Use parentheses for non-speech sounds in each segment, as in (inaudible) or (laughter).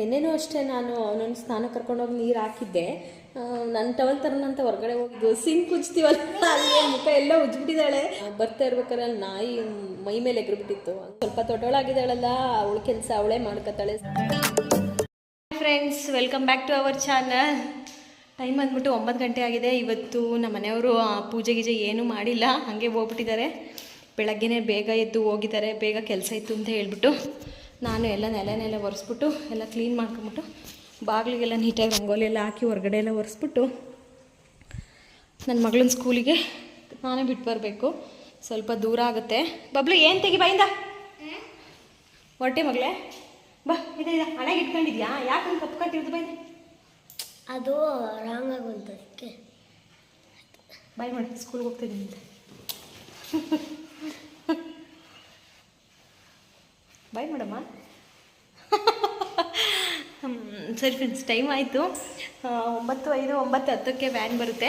ನಿನ್ನೆನೂ ಅಷ್ಟೇ ನಾನು ಅವನನ್ನು ಸ್ನಾನ ಕರ್ಕೊಂಡೋಗಿ ನೀರು ಹಾಕಿದ್ದೆ. ನನ್ನ ಟವಲ್ ತರೋಣಂತ ಹೊರಗಡೆ ಹೋಗಿದ್ದು. ಸಿಂಕ್ ಉಜ್ತೀವಲ್ಲ ಅಲ್ಲಿ ಮುಖ ಎಲ್ಲ ಉಜ್ಬಿಟ್ಟಿದ್ದಾಳೆ. ಬರ್ತಾ ಇರ್ಬೇಕಾದ್ರೆ ನಾಯಿ ಮೈ ಮೇಲೆ ಎಗ್ರುಬಿಟ್ಟಿತ್ತು. ಸ್ವಲ್ಪ ದೊಡ್ಡವಳಾಗಿದ್ದಾಳಲ್ಲ, ಅವಳ ಕೆಲಸ ಅವಳೇ ಮಾಡ್ಕೊತಾಳೆ. Friends welcome back to our channel time ಬಂದ್ಬಿಟ್ಟು ಒಂಬತ್ತು ಗಂಟೆ ಆಗಿದೆ. ಇವತ್ತು ನಮ್ಮ ಮನೆಯವರು ಪೂಜೆ ಗೀಜೆ ಏನೂ ಮಾಡಿಲ್ಲ. ಹಾಗೆ ಹೋಗ್ಬಿಟ್ಟಿದ್ದಾರೆ. ಬೆಳಗ್ಗೆನೇ ಬೇಗ ಎದ್ದು ಹೋಗಿದ್ದಾರೆ. ಬೇಗ ಕೆಲಸ ಇತ್ತು ಅಂತ ಹೇಳ್ಬಿಟ್ಟು. ನಾನು ಎಲ್ಲ ನೆಲೆ ನೆಲೆ ಒರೆಸ್ಬಿಟ್ಟು ಎಲ್ಲ ಕ್ಲೀನ್ ಮಾಡ್ಕೊಂಬಿಟ್ಟು ಬಾಗಿಲಿಗೆಲ್ಲ ನೀಟಾಗಿ ರಂಗೋಲಿ ಎಲ್ಲ ಹಾಕಿ ಹೊರಗಡೆ ಎಲ್ಲ ಒರೆಸ್ಬಿಟ್ಟು ನನ್ನ ಮಗಳನ್ನ ಸ್ಕೂಲಿಗೆ ನಾನೇ ಬಿಟ್ಟು ಬರಬೇಕು. ಸ್ವಲ್ಪ ದೂರ ಆಗುತ್ತೆ. ಬಬ್ಲು ಏನು ತೆಗಿ ಬಾಯಿಂದ ಹೊರಟೆ ಮಗಳೇ. ಬಾ ಇದೆ ಇದೆ. ಹಣೆಗೆ ಇಟ್ಕೊಂಡಿದ್ಯಾ? ಯಾಕೆ ಹಂಗೆ ಕಪ್ಪು ಕಟ್ಟಿರೋದು ಬಾಯಿ ಅದು ರಾಂಗ್ ಆಗುವಂಥದಕ್ಕೆ ಬಾಯ್ ಮಾಡಿ. ಸ್ಕೂಲ್ಗೆ ಹೋಗ್ತಿದ್ದೀನಿ ಅಂತ ಬಾಯ್ ಮೇಡಮ್ಮ ಸರಿ ಫ್ರೆಂಡ್ಸ್ ಟೈಮ್ ಆಯಿತು. ಒಂಬತ್ತು ಐದು ಒಂಬತ್ತು ಹತ್ತಕ್ಕೆ ವ್ಯಾನ್ ಬರುತ್ತೆ.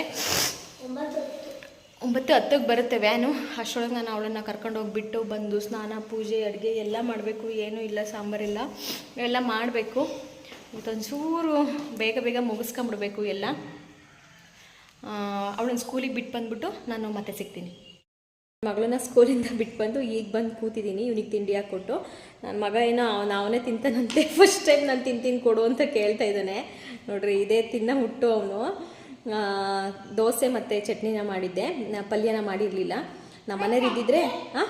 ಒಂಬತ್ತು ಹತ್ತಕ್ಕೆ ಬರುತ್ತೆ ವ್ಯಾನು ಅಷ್ಟೊಳಗೆ ನಾನು ಅವಳನ್ನು ಕರ್ಕೊಂಡು ಹೋಗ್ಬಿಟ್ಟು ಬಂದು ಸ್ನಾನ, ಪೂಜೆ, ಅಡುಗೆ ಎಲ್ಲ ಮಾಡಬೇಕು. ಏನೂ ಇಲ್ಲ ಸಾಂಬಾರಿಲ್ಲ ಎಲ್ಲ ಮಾಡಬೇಕು. ಮತ್ತೊಂಚೂರು ಬೇಗ ಬೇಗ ಮುಗಿಸ್ಕೊಂಬಿಡ್ಬೇಕು ಎಲ್ಲ. ಅವಳನ್ನ ಸ್ಕೂಲಿಗೆ ಬಿಟ್ಟು ಬಂದ್ಬಿಟ್ಟು ನಾನು ಮತ್ತೆ ಸಿಗ್ತೀನಿ. ಮಗಳನ್ನ ಸ್ಕೂಲಿಂದ ಬಿಟ್ಟು ಬಂದು ಈಗ ಬಂದು ಕೂತಿದ್ದೀನಿ ಇವನಿಗೆ ತಿಂಡಿ ಹಾಕ್ಕೊಟ್ಟು. ನನ್ನ ಮಗ ಏನೋ ಅವ್ನು ಅವನೇ ತಿಂತಾನಂತೆ. ಫಸ್ಟ್ ಟೈಮ್ ನಾನು ತಿಂತೀನಿ ಕೊಡು ಅಂತ ಕೇಳ್ತಾ ಇದ್ದಾನೆ. ನೋಡ್ರಿ, ಇದೇ ತಿನ್ನ ಹುಟ್ಟು ಅವನು. ದೋಸೆ ಮತ್ತು ಚಟ್ನಿನ ಮಾಡಿದ್ದೆ. ಪಲ್ಯನ ಮಾಡಿರಲಿಲ್ಲ. ನಮ್ಮ ಮನೇಲಿ ಇದ್ದಿದ್ರೆ ಹಾಂ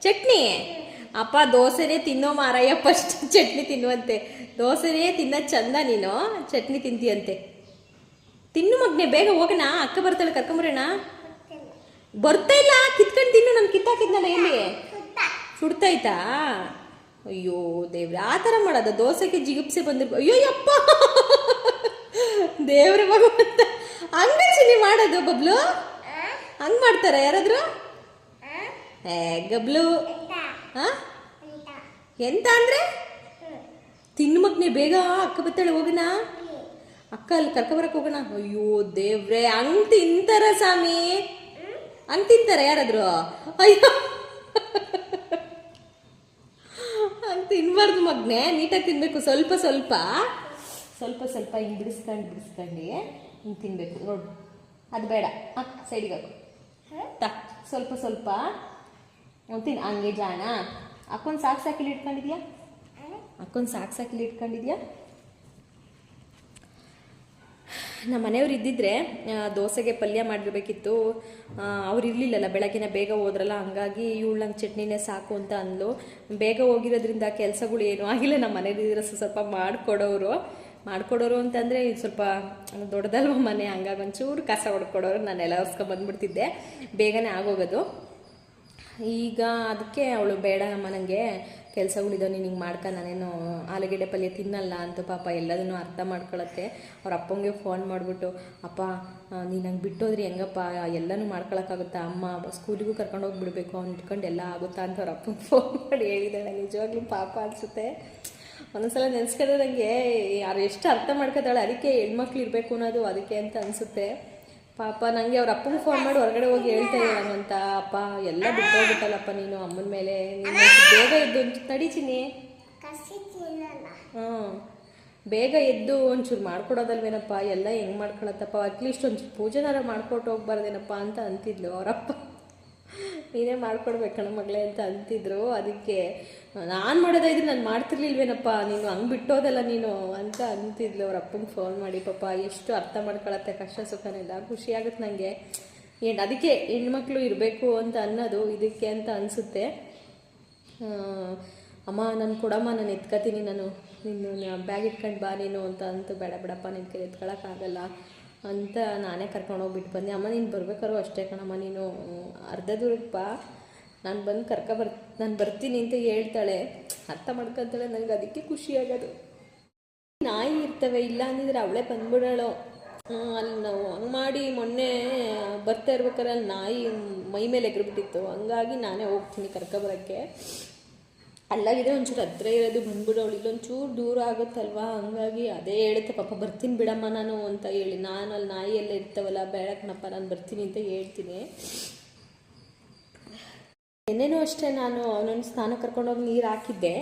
ಚಟ್ನಿ? ಅಪ್ಪ, ದೋಸೆನೇ ತಿನ್ನೋ ಮಾರಯ್ಯ ಫಸ್ಟ್ (laughs) ಚಟ್ನಿ ತಿನ್ನುವಂತೆ. ದೋಸೆನೇ ತಿನ್ನ ಚಂದ ನೀನು. ಚಟ್ನಿ ತಿಂತೀಯಂತೆ. ತಿನ್ನು ಮಗ್ನೆ, ಬೇಗ ಹೋಗೋಣ ಅಕ್ಕ ಬರ್ತಾಳೆ ಕರ್ಕೊಂಬರೋಣ. ಬರ್ತಾ ಇಲ್ಲ ಕಿತ್ಕೊಂಡು ತಿನ್ನು ನಾನು ಕಿತ್ತಾಕಿದ್ನಲ್ಲ ಎಲ್ಲಿ ಸುಡ್ತಾಯ್ತಾ ಅಯ್ಯೋ ದೇವ್ರೆ ಆ ಥರ ಮಾಡೋದ ದೋಸೆಗೆ ಜಿಗುಪ್ಸೆ ಬಂದಿರ್ಬೋ ಅಯ್ಯೋ ಯಪ್ಪ. ದೇವ್ರ ಭಗವಂತ ಹಂಗೆ ಚಿನಿ ಮಾಡೋದು ಬಬ್ಲು? ಹಂಗ್ ಮಾಡ್ತಾರ ಯಾರಾದ್ರು? ಏ ಗಬ್ಲು. ಹಾ? ಎಂತ? ಅಂದ್ರೆ? ತಿನ್ನು ಮಗ್ನೆ ಬೇಗ ಅಕ್ಕ ಬತ್ತಾಳೆ ಹೋಗೋಣ. ಅಕ್ಕ ಅಲ್ಲಿ ಕರ್ಕೊಬರಕ್ ಹೋಗೋಣ. ಅಯ್ಯೋ ದೇವ್ರೆ ಹಂಗ್ ತಿಂತಾರ ಸ್ವಾಮಿ. ಹಂಗ್ ತಿಂತಾರ ಯಾರಾದ್ರು? ಅಯ್ಯೋ. ಅಂತ ತಿನ್ಬಾರ್ದು ಮಗ್ನೆ, ನೀಟಾಗಿ ತಿನ್ಬೇಕು, ಸ್ವಲ್ಪ ಸ್ವಲ್ಪ. ಸ್ವಲ್ಪ ಸ್ವಲ್ಪ ಹಿಂಗೆ ಬಿಡಿಸ್ಕೊಂಡು ಬಿಡಿಸ್ಕೊಂಡು ಹಿಂಗೆ ತಿನ್ಬೇಕು. ನೋಡು, ಅದು ಬೇಡ. ಹಾಕ್ ಸೈಡಿಗೆ ಹಾಕು. ತ, ಸ್ವಲ್ಪ ಸ್ವಲ್ಪ. ತಿನ್, ಹಂಗೆ ಜಾಣ. ಅಕ್ಕೊಂದು ಸಾಕು ಸಾಕಿಲಿ ಇಟ್ಕೊಂಡಿದ್ಯಾ? ಅಕ್ಕೊಂದು ಸಾಕು ಸಾಕಿಲಿ ಇಟ್ಕೊಂಡಿದ್ಯಾ? ನಮ್ಮ ಮನೆಯವ್ರು ಇದ್ದಿದ್ರೆ ದೋಸೆಗೆ ಪಲ್ಯ ಮಾಡಿರ್ಬೇಕಿತ್ತು ಅವ್ರು ಇರಲಿಲ್ಲಲ್ಲ, ಬೆಳಗ್ಗೆನೆ ಬೇಗ ಹೋದ್ರಲ್ಲ, ಹಂಗಾಗಿ ಇವಳಂಗೆ ಚಟ್ನಿನೇ ಸಾಕು ಅಂತ ಅಂದ್ಲು. ಬೇಗ ಹೋಗಿರೋದ್ರಿಂದ ಕೆಲಸಗಳು ಏನೂ ಆಗಿಲ್ಲ, ನಮ್ಮ ಮನೇಲಿ ಇರೋ ಸ್ವಲ್ಪ ಮಾಡಿಕೊಡೋರು. ಮಾಡಿಕೊಡೋರು ಅಂತಂದರೆ ಇದು ಸ್ವಲ್ಪ ದೊಡ್ಡದಲ್ವ ಮನೆ, ಹಂಗಾಗಿ ಒಂಚೂರು ಕಸ ಹೊಡ್ಕೊಡೋರು ನಾನು ಎಲ್ಲ ಬಂದ್ಬಿಡ್ತಿದ್ದೆ. ಬೇಗನೆ ಆಗೋಗೋದು. ಈಗ ಅದಕ್ಕೆ ಅವಳು ಬೇಡ ಅಮ್ಮ ನನಗೆ ಕೆಲಸಗಳಿದೋ ನೀನು ಹಿಂಗೆ ಮಾಡ್ಕ, ನಾನೇನು ಆಲೂಗಡ್ಡೆ ಪಲ್ಯ ತಿನ್ನಲ್ಲ ಅಂತ ಪಾಪ ಎಲ್ಲದನ್ನು ಅರ್ಥ ಮಾಡ್ಕೊಳತ್ತೆ. ಅವ್ರ ಅಪ್ಪಂಗೆ ಫೋನ್ ಮಾಡಿಬಿಟ್ಟು, ಅಪ್ಪ ನೀನು ಹಂಗೆ ಬಿಟ್ಟೋದ್ರಿ ಹೆಂಗಪ್ಪ? ಎಲ್ಲನೂ ಮಾಡ್ಕೊಳಕ್ಕಾಗುತ್ತಾ? ಅಮ್ಮ ಸ್ಕೂಲಿಗೂ ಕರ್ಕೊಂಡು ಹೋಗಿಬಿಡ್ಬೇಕು, ಅವ್ನು ಇಟ್ಕೊಂಡು ಎಲ್ಲ ಆಗುತ್ತಾ? ಅಂತ ಅವ್ರ ಅಪ್ಪಂಗೆ ಫೋನ್ ಮಾಡಿ ಹೇಳಿದ್ದಾಳೆ ನಿಜವಾಗ್ಲೂ ಪಾಪ ಅನಿಸುತ್ತೆ. ಒಂದೊಂದ್ಸಲ ನೆನೆಸ್ಕೊಂಡ್ರೆ ನನಗೆ ಯಾರು ಎಷ್ಟು ಅರ್ಥ ಮಾಡ್ಕೋತಾಳೆ? ಅದಕ್ಕೆ ಹೆಣ್ಮಕ್ಳು ಇರಬೇಕು ಅನ್ನೋದು, ಅದಕ್ಕೆ ಅಂತ ಅನಿಸುತ್ತೆ. ಪಾಪ ನನಗೆ ಅವ್ರ ಅಪ್ಪಂಗೆ ಫೋನ್ ಮಾಡಿ ಹೊರಗಡೆ ಹೋಗಿ ಹೇಳ್ತಾ ಇದ್ದಾನಂತ ಅಪ್ಪ, ಎಲ್ಲ ಬಿಟ್ಟೋಗ್ಬಿಟ್ಟಲ್ಲಪ್ಪ ನೀನು ಅಮ್ಮನ ಮೇಲೆ. ನೀನು ಬೇಗ ಎದ್ದು ಒಂಚೂರು ತಡಿತೀನಿ ಹ್ಞೂ ಬೇಗ ಎದ್ದು ಒಂಚೂರು ಮಾಡ್ಕೊಡೋದಲ್ವೇನಪ್ಪ? ಎಲ್ಲ ಹೆಂಗೆ ಮಾಡ್ಕೊಳತ್ತಪ್ಪ? ಅಟ್ಲೀಸ್ಟ್ ಒಂಚೂರು ಪೂಜೆನಾರ ಮಾಡ್ಕೊಟ್ಟು ಹೋಗ್ಬಾರ್ದೇನಪ್ಪ ಅಂತ ಅಂತಿದ್ಲು ಅವರಪ್ಪ ನೀನೇ ಮಾಡ್ಕೊಡ್ಬೇಕಣ್ಣ ಮಗಳೇ ಅಂತ ಅಂತಿದ್ರು. ಅದಕ್ಕೆ, ನಾನು ಮಾಡೋದಾಯ್ತು ನಾನು ಮಾಡ್ತಿರ್ಲಿಲ್ವೇನಪ್ಪ? ನೀನು ಹಂಗೆ ಬಿಟ್ಟೋದಲ್ಲ ನೀನು ಅಂತ ಅಂತಿದ್ಲು ಅವ್ರ ಅಪ್ಪಂಗೆ ಫೋನ್ ಮಾಡಿ. ಪಾಪ ಎಷ್ಟು ಅರ್ಥ ಮಾಡ್ಕೊಳತ್ತೆ ಕಷ್ಟ ಸುಖನೆಲ್ಲ ಖುಷಿ ಆಗುತ್ತೆ ನನಗೆ ಏನು, ಅದಕ್ಕೆ ಹೆಣ್ಮಕ್ಳು ಇರಬೇಕು ಅಂತ ಅನ್ನೋದು ಇದಕ್ಕೆ ಅಂತ ಅನಿಸುತ್ತೆ. ಅಮ್ಮ, ನಾನು ಕೊಡಮ್ಮ, ನಾನು ಎತ್ಕೋತೀನಿ ನಾನು. ನಿನ್ನ ಬ್ಯಾಗ್ ಇಟ್ಕೊಂಡು ಬಾ ನೀನು ಅಂತ ಅಂತ ಬೇಡ ಬೇಡಪ್ಪ ನಿನ್ನ ಕೈ ಎತ್ಕೊಳಕ್ಕಾಗಲ್ಲ ಅಂತ ನಾನೇ ಕರ್ಕೊಂಡು ಹೋಗ್ಬಿಟ್ಟು ಬಂದೆ. ಅಮ್ಮ, ನೀನು ಬರ್ಬೇಕಾದ್ರು ಅಷ್ಟೇ ಕಣಮ್ಮ, ನೀನು ಅರ್ಧ ದೂರಪ್ಪ ನಾನು ಬಂದು ಕರ್ಕೊ ಬರ್, ನಾನು ಬರ್ತೀನಿ ಅಂತ ಹೇಳ್ತಾಳೆ. ಅರ್ಥ ಮಾಡ್ಕೊತಾಳೆ ನನಗೆ ಅದಕ್ಕೆ ಖುಷಿ ಆಗೋದು. ನಾಯಿ ಇರ್ತವೆ, ಇಲ್ಲ ಅಂದಿದ್ರೆ ಅವಳೇ ಬಂದ್ಬಿಡೋಳು. ಅಲ್ಲಿ ನಾವು ಹಂಗೆ ಮಾಡಿ ಮೊನ್ನೆ ಬರ್ತಾ ಇರ್ಬೇಕಾದ್ರೆ ಅಲ್ಲಿ ನಾಯಿ ಮೈ ಮೇಲೆ ಎಗ್ರುಬಿಟ್ಟಿತ್ತು. ಹಂಗಾಗಿ ನಾನೇ ಹೋಗ್ತೀನಿ ಕರ್ಕೊಬರೋಕ್ಕೆ ಅಲ್ಲಾಗಿದೆ, ಒಂಚೂರು ಹತ್ರ ಇರೋದು ಬಂದ್ಬಿಡೋಳು ಇಲ್ಲೊಂಚೂರು ದೂರ ಆಗುತ್ತಲ್ವಾ? ಹಂಗಾಗಿ ಅದೇ ಹೇಳುತ್ತೆ, ಪಾಪ ಬರ್ತೀನಿ ಬಿಡಮ್ಮ ನಾನು ಅಂತ ಹೇಳಿ. ನಾನು ಅಲ್ಲಿ ನಾಯಿ ಎಲ್ಲ ಇರ್ತಾವಲ್ಲ ಬೇಡಕ್ಕನಪ್ಪ ನಾನು ಬರ್ತೀನಿ ಅಂತ ಹೇಳ್ತೀನಿ. ನಿನ್ನೆನೂ ಅಷ್ಟೇ ನಾನು ಅವನನ್ನು ಸ್ನಾನ ಕರ್ಕೊಂಡೋಗಿ ನೀರು ಹಾಕಿದ್ದೆ.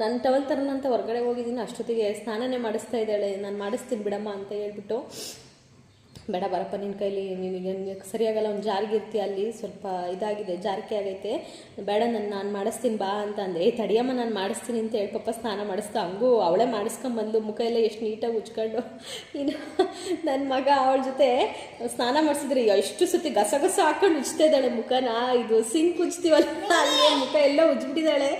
ನನ್ನ ಟವಲ್ ತರೋಣ ಹೊರಗಡೆ ಹೋಗಿದ್ದೀನಿ, ಅಷ್ಟೊತ್ತಿಗೆ ಸ್ನಾನನೇ ಮಾಡಿಸ್ತಾ ಇದ್ದಾಳೆ. ನಾನು ಮಾಡಿಸ್ತೀನಿ ಬಿಡಮ್ಮ ಅಂತ ಹೇಳ್ಬಿಟ್ಟು ಬೇಡ ಬರಪ್ಪ, ನಿನ್ನ ಕೈಲಿ ನಿನಗೆ ಸರಿಯಾಗಲ್ಲ, ಒಂದು ಜಾರಿಗೆ ಅಲ್ಲಿ, ಸ್ವಲ್ಪ ಇದಾಗಿದೆ, ಜಾರಿಕೆ ಆಗೈತೆ. ಬೇಡ, ನಾನು ನಾನು ಮಾಡಿಸ್ತೀನಿ ಬಾ ಅಂತ ಅಂದೆ. ಏ, ತಡಿಯಮ್ಮ, ನಾನು ಮಾಡಿಸ್ತೀನಿ ಅಂತ ಹೇಳಿ ಪಪ್ಪ ಸ್ನಾನ ಮಾಡಿಸ್ತಾ ಹಂಗೂ ಅವಳೇ ಮಾಡಿಸ್ಕೊಂಬಂದು ಮುಖ ಎಲ್ಲ ಎಷ್ಟು ನೀಟಾಗಿ ಉಜ್ಕೊಂಡು ಇನ್ನು ನನ್ನ ಮಗ ಅವಳ ಜೊತೆ ಸ್ನಾನ ಮಾಡಿಸಿದ್ರೆ ಎಷ್ಟು ಸತಿ ಗಸಗಸ ಗಸ ಹಾಕೊಂಡು ಉಜ್ತಾ ಇದ್ದಾಳೆ ಮುಖನ. ಇದು ಸಿಂಕ್ ಉಜ್ತೀವಲ್ಲ, ಅಲ್ಲಿ ಮುಖ ಎಲ್ಲ ಉಜ್ಬಿಟ್ಟಿದ್ದಾಳೆ.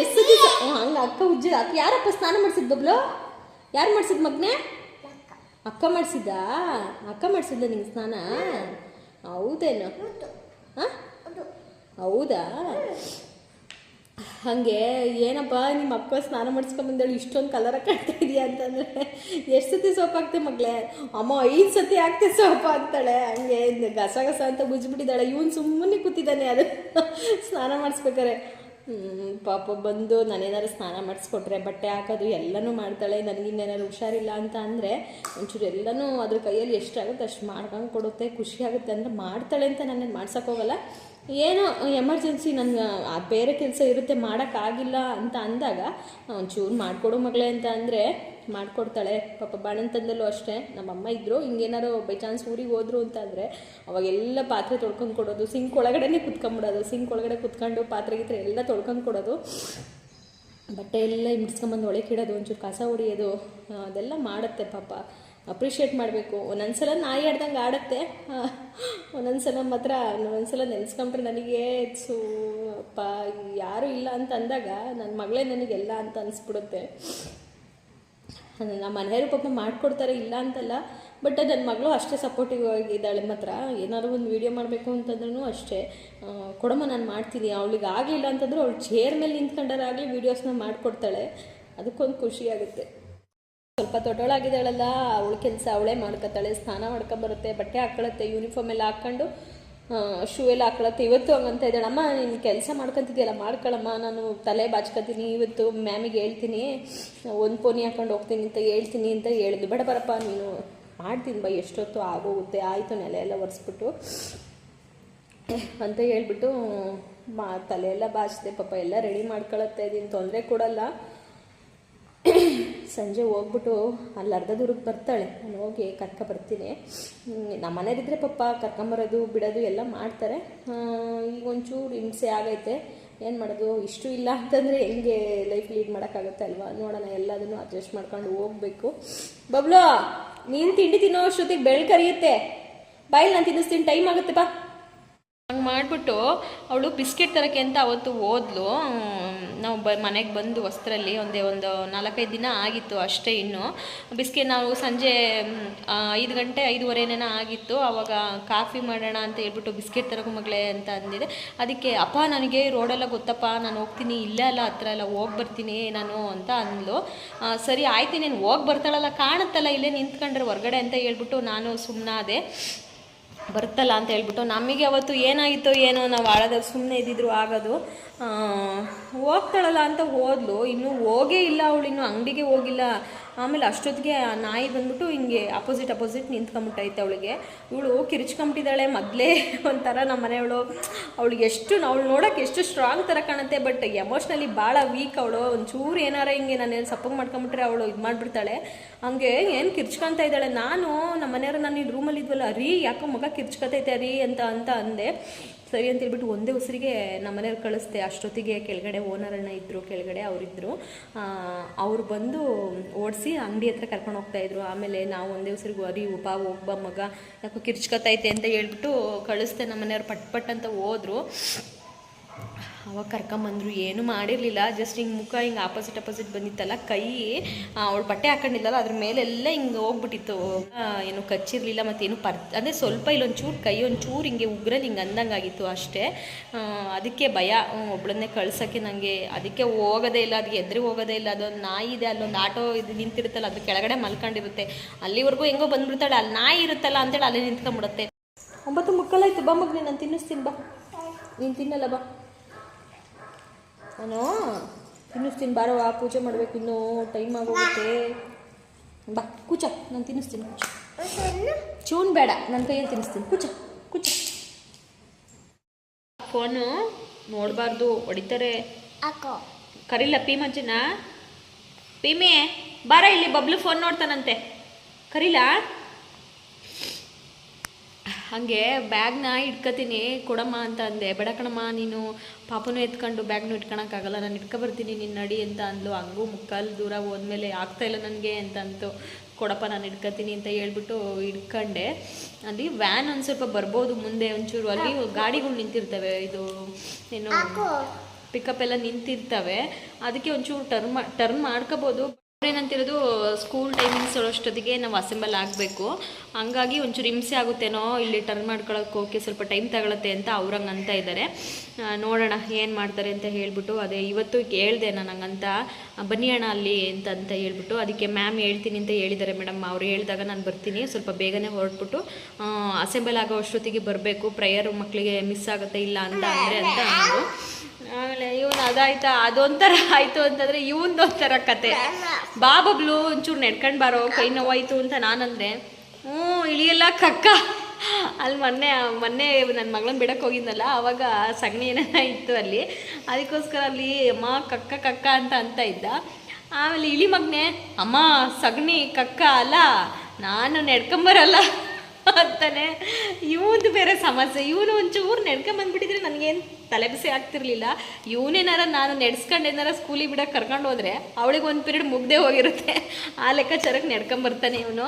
ಎಷ್ಟು ಸತಿ ಹಂಗೆ ಅಕ್ಕ ಉಜ್ಜಿ ಅಕ್ಕ ಯಾರಪ್ಪ ಸ್ನಾನ ಮಾಡಿಸಿದ್ ಬಬ್ಲು? ಯಾರು ಮಾಡಿಸಿದ್ ಮಗನೇ? ಅಕ್ಕ ಮಾಡಿಸಿದ್ದ? ಅಕ್ಕ ಮಾಡಿಸಿದ್ದ ನಿಂಗೆ ಸ್ನಾನ? ಹೌದೇನು? ಹಾಂ? ಹೌದಾ. ಹಾಗೆ ಏನಪ್ಪ ನಿಮ್ಮ ಅಕ್ಕ ಸ್ನಾನ ಮಾಡಿಸ್ಕೊಂಬಂದೇಳು ಇಷ್ಟೊಂದು ಕಲರ ಕಾಣ್ತಾ ಇದೆಯಾ ಅಂತಂದರೆ ಎಷ್ಟು ಸತಿ ಸೋಪ್ ಹಾಕ್ತೆ ಮಗಳೇ? ಅಮ್ಮ ಐದು ಸತಿ ಹಾಕ್ತೆ ಸೋಪ್ ಹಾಕ್ತಾಳೆ. ಹಂಗೆ ಗಸ ಗಸ ಅಂತ ಬುಜ್ಬಿಟ್ಟಿದ್ದಾಳೆ ಇವನು ಸುಮ್ಮನೆ ಕೂತಿದ್ದಾನೆ ಅದು ಸ್ನಾನ ಮಾಡಿಸ್ಬೇಕಾರೆ ಪಾಪ ಬಂದು ನಾನೇನಾದ್ರು ಸ್ನಾನ ಮಾಡಿಸ್ಕೊಟ್ರೆ ಬಟ್ಟೆ ಹಾಕೋದು, ಎಲ್ಲನೂ ಮಾಡ್ತಾಳೆ ನನಗಿನ್ನೇನಾದ್ರು ಹುಷಾರಿಲ್ಲ ಅಂತ ಅಂದರೆ ಒಂಚೂರು ಎಲ್ಲನೂ ಅದ್ರ ಕೈಯಲ್ಲಿ ಎಷ್ಟಾಗುತ್ತೆ ಅಷ್ಟು ಮಾಡ್ಕೊಂಡು ಕೊಡುತ್ತೆ, ಖುಷಿ ಆಗುತ್ತೆ ಅಂದರೆ ಮಾಡ್ತಾಳೆ ಅಂತ ನಾನು ಮಾಡ್ಸೋಕ್ಕೋಗಲ್ಲ ಏನೋ ಎಮರ್ಜೆನ್ಸಿ ನನ್ನ ಬೇರೆ ಕೆಲಸ ಇರುತ್ತೆ ಮಾಡೋಕ್ಕಾಗಿಲ್ಲ ಅಂತ ಅಂದಾಗ, ಒಂಚೂರು ಮಾಡಿಕೊಡು ಮಗಳೇ ಅಂತ ಅಂದರೆ ಮಾಡಿಕೊಡ್ತಾಳೆ. ಪಾಪ ಬಾಣಂತಂದಲ್ಲೂ ಅಷ್ಟೇ. ನಮ್ಮಮ್ಮ ಇದ್ದರು ಹಿಂಗೇನಾರು ಬೈ ಚಾನ್ಸ್ ಊರಿಗೆ ಹೋದ್ರು ಅಂತ ಅಂದರೆ ಅವಾಗೆಲ್ಲ ಪಾತ್ರೆ ತೊಳ್ಕೊಂಡು ಕೊಡೋದು ಸಿಂಕ್ ಒಳಗಡೆನೇ ಕುತ್ಕೊಂಬಿಡೋದು ಸಿಂಕ್ ಒಳಗಡೆ ಕುತ್ಕೊಂಡು ಪಾತ್ರೆ ಗೀತ್ರೆ ಎಲ್ಲ ತೊಳ್ಕೊಂಡು ಕೊಡೋದು. ಬಟ್ಟೆ ಎಲ್ಲ ಹಿಂಡ್ಸ್ಕೊಂಬಂದು ಒಳಗೆ ಇಡೋದು ಒಂಚೂರು ಕಸ ಹೊಡಿಯೋದು ಅದೆಲ್ಲ ಮಾಡುತ್ತೆ ಪಾಪ. ಅಪ್ರಿಷಿಯೇಟ್ ಮಾಡಬೇಕು. ಒಂದೊಂದ್ಸಲ ನಾಯಿ ಆಡ್ದಂಗೆ ಆಡುತ್ತೆ. ಆ, ಒಂದೊಂದ್ಸಲ ಮಾತ್ರ ಒಂದೊಂದ್ಸಲ ನೆನೆಸ್ಕೊಂಡ್ರೆ ನನಗೆ ಸು ಅಪ್ಪ ಯಾರೂ ಇಲ್ಲ ಅಂತ ಅಂದಾಗ ನನ್ನ ಮಗಳೇ ನನಗೆಲ್ಲ ಅಂತ ಅನಿಸ್ಬಿಡುತ್ತೆ. ನಮ್ಮ ಮನೆಯವರು ಪಾಪ ಮಾಡಿಕೊಡ್ತಾರೆ, ಇಲ್ಲ ಅಂತಲ್ಲ. ಬಟ್ ನನ್ನ ಮಗಳು ಅಷ್ಟೇ ಸಪೋರ್ಟಿವ್ ಆಗಿದ್ದಾಳೆ ಮಾತ್ರ. ಏನಾದ್ರು ಒಂದು ವೀಡಿಯೋ ಮಾಡಬೇಕು ಅಂತಂದ್ರೂ ಅಷ್ಟೇ. ಕೊಡಮ್ಮ, ನಾನು ಮಾಡ್ತೀನಿ. ಅವಳಿಗೆ ಆಗಲಿಲ್ಲ ಅಂತಂದ್ರೂ ಅವಳು ಚೇರ್ ಮೇಲೆ ನಿಂತ್ಕೊಂಡಾರಾಗಲಿ ವೀಡಿಯೋಸ್ನ ಮಾಡಿಕೊಡ್ತಾಳೆ. ಅದಕ್ಕೊಂದು ಖುಷಿ ಆಗುತ್ತೆ. ಸ್ವಲ್ಪ ದೊಡ್ಡವಳಾಗಿದ್ದಾಳಲ್ಲ, ಅವಳ ಕೆಲಸ ಅವಳೇ ಮಾಡ್ಕೊತಾಳೆ, ಸ್ನಾನ ಮಾಡ್ಕೊಂಬರುತ್ತೆ ಬಟ್ಟೆ ಹಾಕ್ಕೊಳತ್ತೆ ಯೂನಿಫಾರ್ಮ್ ಎಲ್ಲ ಹಾಕ್ಕೊಂಡು ಶೂ ಎಲ್ಲ ಹಾಕೊಳತ್ತೆ. ಇವತ್ತು ಹಂಗಂತ ಇದ್ದಾಳೆ. ಅಮ್ಮ, ನೀನು ಕೆಲಸ ಮಾಡ್ಕೊತಿದ್ಯಲ್ಲ, ಮಾಡ್ಕೊಳಮ್ಮ. ನಾನು ತಲೆ ಬಾಚ್ಕೊತೀನಿ. ಇವತ್ತು ಮ್ಯಾಮಿಗೆ ಹೇಳ್ತೀನಿ. ಒಂದು ಪೋನಿ ಹಾಕೊಂಡು ಹೋಗ್ತೀನಿ ಅಂತ ಹೇಳ್ತೀನಿ ಅಂತ ಹೇಳಿದ್. ಬೇಡ ಬರಪ್ಪ, ನೀನು ಮಾಡ್ತೀನಿ ಬಾ. ಎಷ್ಟೊತ್ತು ಆಗೋಗುತ್ತೆ? ಆಯಿತು, ನೆಲೆ ಎಲ್ಲ ಒರೆಸ್ಬಿಟ್ಟು. ಅಂತ ಹೇಳ್ಬಿಟ್ಟು, ಮಾ, ತಲೆ ಎಲ್ಲ ಬಾಚಿದೆ ಪಾಪ ಎಲ್ಲ ರೆಡಿ ಮಾಡ್ಕೊಳತ್ತೆ. ಇದೀನಿ ತೊಂದರೆ ಕೊಡಲ್ಲ. ಸಂಜೆ ಹೋಗ್ಬಿಟ್ಟು ಅಲ್ಲಿ ಅರ್ಧ ದೂರಕ್ಕೆ ಬರ್ತಾಳೆ. ನಾನು ಹೋಗಿ ಕರ್ಕ ಬರ್ತೀನಿ. ನಮ್ಮ ಮನೇಲಿದ್ರೆ ಪಪ್ಪ ಕರ್ಕೊಂಬರೋದು ಬಿಡೋದು ಎಲ್ಲ ಮಾಡ್ತಾರೆ. ಈಗ ಒಂಚೂರು ಹಿಂಸೆ ಆಗೈತೆ. ಏನು ಮಾಡೋದು? ಇಷ್ಟು ಇಲ್ಲ ಅಂತಂದರೆ ಹೆಂಗೆ ಲೈಫ್ ಲೀಡ್ ಮಾಡೋಕ್ಕಾಗುತ್ತೆ ಅಲ್ವಾ? ನೋಡೋಣ ಎಲ್ಲದನ್ನು ಅಡ್ಜಸ್ಟ್ ಮಾಡ್ಕೊಂಡು ಹೋಗ್ಬೇಕು. ಬಬ್ಲು ನೀನು ತಿಂಡಿ ತಿನ್ನೋ ಅಷ್ಟೊತ್ತಿಗೆ ಬೆಳ್ ಕರಿಯುತ್ತೆ. ಬಾಯಿಲ್ ನಾನು ತಿನ್ನಿಸ್ತೀನಿ. ಟೈಮ್ ಆಗುತ್ತೆ ಬಾ. ಹಂಗೆ ಮಾಡಿಬಿಟ್ಟು ಅವಳು ಬಿಸ್ಕೆಟ್ ತರೋಕ್ಕೆ ಅಂತ ಅವತ್ತು ಹ್ಮ್, ನಾವು ಬ ಮನೆಗೆ ಬಂದು ವಸ್ತ್ರಲ್ಲಿ ಒಂದೇ ಒಂದು ನಾಲ್ಕೈದು ದಿನ ಆಗಿತ್ತು ಅಷ್ಟೇ ಇನ್ನು. ಬಿಸ್ಕೆ ನಾವು ಸಂಜೆ ಐದು ಗಂಟೆ, ಐದುವರೆನೇನ ಆಗಿತ್ತು. ಆವಾಗ ಕಾಫಿ ಮಾಡೋಣ ಅಂತ ಹೇಳ್ಬಿಟ್ಟು ಬಿಸ್ಕೆಟ್ ತರಕು ಮಗಳೇ ಅಂತ ಅಂದಿದೆ. ಅದಕ್ಕೆ, ಅಪ್ಪ, ನನಗೆ ರೋಡೆಲ್ಲ ಗೊತ್ತಪ್ಪ, ನಾನು ಹೋಗ್ತೀನಿ, ಇಲ್ಲೇ ಅಲ್ಲ, ಹತ್ರ ಎಲ್ಲ ಹೋಗಿ ಬರ್ತೀನಿ ನಾನು ಅಂತ ಅಂದ್ಲು. ಸರಿ, ಆಯ್ತು, ನೀನು ಹೋಗಿ ಬರ್ತಾಳಲ್ಲ, ಕಾಣುತ್ತಲ್ಲ, ಇಲ್ಲೇ ನಿಂತ್ಕೊಂಡ್ರೆ ಹೊರಗಡೆ ಅಂತ ಹೇಳ್ಬಿಟ್ಟು ನಾನು ಸುಮ್ಮನಾದೆ ಬರ್ತಲ್ಲ ಅಂತ ಹೇಳ್ಬಿಟ್ಟು, ನಮಗೆ ಅವತ್ತು ಏನಾಗಿತ್ತೋ ಏನೋ, ನಾವು ಆಳದ ಸುಮ್ಮನೆ ಇದ್ದಿದ್ರು ಆಗೋದು. ಹೋಗ್ತಾಳಲ್ಲ ಅಂತ ಹೋದ್ಲು. ಇನ್ನೂ ಹೋಗೇ ಇಲ್ಲ ಅವಳು, ಇನ್ನೂ ಅಂಗಡಿಗೆ ಹೋಗಿಲ್ಲ. ಆಮೇಲೆ ಅಷ್ಟೊತ್ತಿಗೆ ಆ ನಾಯಿ ಬಂದ್ಬಿಟ್ಟು ಹಿಂಗೆ ಅಪೋಸಿಟ್ ಅಪೋಸಿಟ್ ನಿಂತ್ಕೊಂಬಿಟ್ಟೈತೆ ಅವಳಿಗೆ. ಇವಳು ಕಿರಿಚ್ಕೊಂಬಿಟ್ಟಿದ್ದಾಳೆ ಮೊದಲೇ (laughs) ಒಂಥರ ನಮ್ಮ ಮನೆಯವಳು. ಅವಳಿಗೆ ಎಷ್ಟು, ಅವಳು ನೋಡೋಕೆ ಎಷ್ಟು ಸ್ಟ್ರಾಂಗ್ ಥರ ಕಾಣುತ್ತೆ ಬಟ್ ಎಮೋಷ್ನಲಿ ಭಾಳ ವೀಕ್ ಅವಳು. ಒಂಚೂರು ಏನಾರ ಹಿಂಗೆ ನಾನು ಸಪೋರ್ಟ್ ಮಾಡ್ಕೊಂಬಿಟ್ರೆ ಅವಳು ಇದು ಮಾಡಿಬಿಡ್ತಾಳೆ. ಹಂಗೆ ಏನು ಕಿರ್ಚ್ಕೊಂತಾ ಇದ್ದಾಳೆ. ನಾನು, ನಮ್ಮ ಮನೆಯವರು, ನಾನು ಇಲ್ಲಿ ರೂಮಲ್ಲಿ ಇದ್ವಲ್ಲ, ರೀ ಯಾಕೋ ಮಗ ಕಿರ್ಚ್ಕೊತೈತೆ ರೀ ಅಂತ ಅಂತ ಅಂದೆ. ಸರಿ ಅಂತ ಹೇಳ್ಬಿಟ್ಟು ಒಂದೇ ಉಸಿರಿಗೆ ನಮ್ಮ ಮನೆಯವ್ರು ಕಳಿಸ್ದೆ. ಅಷ್ಟೊತ್ತಿಗೆ ಕೆಳಗಡೆ ಓನರಣ್ಣ ಇದ್ದರು ಕೆಳಗಡೆ ಅವರಿದ್ದರು ಅವ್ರು ಬಂದು ಓಡಿಸಿ ಅಂಗಡಿ ಹತ್ರ ಕರ್ಕೊಂಡು ಹೋಗ್ತಾ ಇದ್ರು. ಆಮೇಲೆ ನಾವು ಒಂದೇ ಉಸಿರಿಗೆ, ಅರಿ ಉಪ ಒಬ್ಬ ಮಗ. ಯಾಕೋ ಕಿರ್ಚ್ಕೊತೈತೆ ಅಂತ ಹೇಳ್ಬಿಟ್ಟು ಕಳಿಸ್ದೆ. ನಮ್ಮ ಮನೆಯವ್ರು ಪಟ್ ಪಟ್ ಅಂತ ಹೋದ್ರು. ಅವಾಗ ಕರ್ಕೊಂಬಂದ್ರು, ಏನು ಮಾಡಿರಲಿಲ್ಲ. ಜಸ್ಟ್ ಹಿಂಗೆ ಮುಖ ಹಿಂಗೆ ಆಪೋಸಿಟ್ ಅಪೋಸಿಟ್ ಬಂದಿತ್ತಲ್ಲ, ಕೈ ಅವಳು ಬಟ್ಟೆ ಹಾಕೊಂಡಿಲ್ಲಲ್ಲ ಅದ್ರ ಮೇಲೆಲ್ಲ ಹಿಂಗೆ ಹೋಗ್ಬಿಟ್ಟಿತ್ತು. ಏನು ಕಚ್ಚಿರಲಿಲ್ಲ ಮತ್ತೇನು ಪರ್, ಅಂದರೆ ಸ್ವಲ್ಪ ಇಲ್ಲೊಂಚೂರು, ಕೈ ಒಂಚೂರು ಹಿಂಗೆ ಉಗ್ರಲ್ಲಿ ಹಿಂಗೆ ಅಂದಂಗಾಗಿತ್ತು ಅಷ್ಟೇ. ಅದಕ್ಕೆ ಭಯ ಒಬ್ಳನ್ನೇ ಕಳ್ಸೋಕ್ಕೆ ನನಗೆ ಅದಕ್ಕೆ ಹೋಗೋದೇ ಇಲ್ಲ ಅದಕ್ಕೆ ಎದ್ರಿ ಹೋಗೋದೇ ಇಲ್ಲ. ಅದೊಂದು ನಾಯಿ ಇದೆ, ಅಲ್ಲೊಂದು ಆಟೋ ಇದು ನಿಂತಿರುತ್ತಲ್ಲ, ಅದು ಕೆಳಗಡೆ ಮಲ್ಕೊಂಡಿರುತ್ತೆ. ಅಲ್ಲಿವರೆಗೂ ಹೆಂಗೋ ಬಂದ್ಬಿಡ್ತಾಳೆ, ಅಲ್ಲಿ ನಾಯಿ ಇರುತ್ತಲ್ಲ ಅಂತೇಳಿ ಅಲ್ಲೇ ನಿಂತ್ಕೊಂಡ್ಬಿಡುತ್ತೆ. ಒಂಬತ್ತು ಮುಕ್ಕಲಾಯ್ತು, ಬಾ ಮಗ್ನಿ, ನಾನು ತಿನ್ನಿಸ್ತೀನಿ, ಬಾ. ನೀನು ತಿನ್ನಲ್ಲ, ಬಾ. ನಾನು ತಿನ್ನಿಸ್ತೀನಿ ಬಾರೋ ಆ ಪೂಜೆ ಮಾಡಬೇಕು ಇನ್ನೂ ಟೈಮ್ ಆಗೋಗುತ್ತೆ. ಬಾ ಕುಚ ನಾನು ತಿನ್ನಿಸ್ತೀನಿ. ಕೂಚ ಚೂನ್ ಬೇಡ ನನ್ನ ಕೈಯಲ್ಲಿ ತಿನ್ನಿಸ್ತೀನಿ. ಕುಚ ಕೂಚ. ಫೋನು ನೋಡಬಾರ್ದು ಹೊಡಿತಾರೆ. ಕರೀಲ ಕರಿಲ್ಲ ಪಿ ಮಂಜುನ ಪಿಮೆ ಬಾರ ಇಲ್ಲಿ ಬಬ್ಲು ಫೋನ್ ನೋಡ್ತಾನಂತೆ. ಕರೀಲಾ? ಹಾಗೆ ಬ್ಯಾಗ್ನ ಇಟ್ಕೋತೀನಿ ಕೊಡಮ್ಮ ಅಂತ ಅಂದೆ. ಬೇಡ ಕಣಮ್ಮ ನೀನು ಪಾಪನೂ ಎತ್ಕೊಂಡು ಬ್ಯಾಗ್ನೂ ಇಟ್ಕೊಳಕ್ಕಾಗಲ್ಲ ನಾನು ಇಟ್ಕೊ ಬರ್ತೀನಿ ನಿನ್ನ ನಡಿ ಅಂತ ಅಂದ್ಲು. ಹಂಗೂ ಮುಕ್ಕಾಲು ದೂರ ಹೋದ್ಮೇಲೆ ಆಗ್ತಾ ಇಲ್ಲ ನನಗೆ ಅಂತಂತು. ಕೊಡಪ್ಪ ನಾನು ಇಟ್ಕೊತೀನಿ ಅಂತ ಹೇಳ್ಬಿಟ್ಟು ಇಟ್ಕೊಂಡೆ. ಅಲ್ಲಿ ವ್ಯಾನ್ ಒಂದು ಸ್ವಲ್ಪ ಬರ್ಬೋದು ಮುಂದೆ ಒಂಚೂರು. ಅಲ್ಲಿ ಗಾಡಿಗಳು ನಿಂತಿರ್ತವೆ. ಇದು ಏನು ಪಿಕಪ್ ಎಲ್ಲ ನಿಂತಿರ್ತವೆ. ಅದಕ್ಕೆ ಒಂಚೂರು ಟರ್ನ್ ಟರ್ನ್ ಮಾಡ್ಕೋಬೋದು. ಏನಂತಿರೋದು ಸ್ಕೂಲ್ ಟೈಮಿಂಗ್ಸ್ ಅಷ್ಟೊತ್ತಿಗೆ ನಾವು ಅಸೆಂಬಲ್ ಆಗಬೇಕು. ಹಂಗಾಗಿ ಒಂಚೂರು ಹಿಂಸೆ ಆಗುತ್ತೇನೋ ಇಲ್ಲಿ ಟರ್ನ್ ಮಾಡ್ಕೊಳಕ್ಕೆ ಹೋಗಿ ಸ್ವಲ್ಪ ಟೈಮ್ ತಗೊಳತ್ತೆ ಅಂತ ಅವ್ರಂಗೆ ಅಂತ ಇದ್ದಾರೆ ನೋಡೋಣ ಏನು ಮಾಡ್ತಾರೆ ಅಂತ ಹೇಳ್ಬಿಟ್ಟು ಅದೇ ಇವತ್ತು ಹೇಳ್ದೆ ನಾನು ಹಂಗಂತ ಆ, ಬನ್ನಿ ಅಣ್ಣ ಅಲ್ಲಿ ಅಂತ ಅಂತ ಹೇಳ್ಬಿಟ್ಟು ಅದಕ್ಕೆ ಮ್ಯಾಮ್ ಹೇಳ್ತೀನಿ ಅಂತ ಹೇಳಿದ್ದಾರೆ ಮೇಡಮ್ ಅವ್ರು ಹೇಳಿದಾಗ ನಾನು ಬರ್ತೀನಿ ಸ್ವಲ್ಪ ಬೇಗನೆ ಹೊರಟ್ಬಿಟ್ಟು ಅಸೆಂಬಲ್ ಆಗೋ ಅಷ್ಟೊತ್ತಿಗೆ ಬರಬೇಕು. ಪ್ರೇಯರ್ ಮಕ್ಕಳಿಗೆ ಮಿಸ್ ಆಗುತ್ತೆ ಇಲ್ಲ ಅಂತ ಅಂದರೆ ಅಂತ ಅಂದರು ಆಮೇಲೆ ಇವನು ಅದಾಯ್ತಾ? ಅದೊಂಥರ ಆಯ್ತು ಅಂತಂದ್ರೆ ಇವನ್ದೊಂಥರ ಕತೆ. ಬಾ ಬಬ್ಲು ಒಂಚೂರು ನೆಡ್ಕೊಂಡು ಬಾರೋ, ಕೈ ನೋವಾಯ್ತು ಅಂತ ನಾನಂದ್ರೆ, ಹ್ಞೂ, ಇಳಿಯಲ್ಲ ಕಕ್ಕ. ಅಲ್ಲಿ ಮೊನ್ನೆ ಮೊನ್ನೆ ನನ್ನ ಮಗಳನ್ನ ಬಿಡಕ್ಕೆ ಹೋಗಿದ್ನಲ್ಲ, ಅವಾಗ ಸಗಣಿ ಏನೇನ ಇತ್ತು ಅಲ್ಲಿ. ಅದಕ್ಕೋಸ್ಕರ ಅಲ್ಲಿ, ಅಮ್ಮ, ಕಕ್ಕ ಕಕ್ಕ ಅಂತ ಅಂತ ಇದ್ದ. ಆಮೇಲೆ ಇಳಿ ಮಗ್ನೆ, ಅಮ್ಮ ಸಗಣಿ ಕಕ್ಕ ಅಲ್ಲ, ನಾನು ನೆಡ್ಕೊಂಬರಲ್ಲ ಅಂತಾನೆ. ಇವನು ಬೇರೆ ಸಮಸ್ಯೆ. ಇವನು ಒಂಚೂರು ನೆಡ್ಕೊಂಬಂದ್ಬಿಟ್ಟಿದ್ರೆ ನನಗೇನು ತಲೆ ಬಿಸಿ ಆಗ್ತಿರ್ಲಿಲ್ಲ. ಇವನೇನಾರ ನಾನು ನೆಡ್ಸ್ಕೊಂಡು ಏನಾರ ಸ್ಕೂಲಿಗೆ ಬಿಡಕ್ಕೆ ಕರ್ಕೊಂಡು ಹೋದ್ರೆ ಅವಳಿಗೆ ಒಂದು ಪೀರಿಯಡ್ ಮುಗ್ದೇ ಹೋಗಿರುತ್ತೆ. ಆ ಲೆಕ್ಕಾಚಾರಕ್ಕೆ ನೆಡ್ಕೊಂಬರ್ತಾನೆ ಇವನು.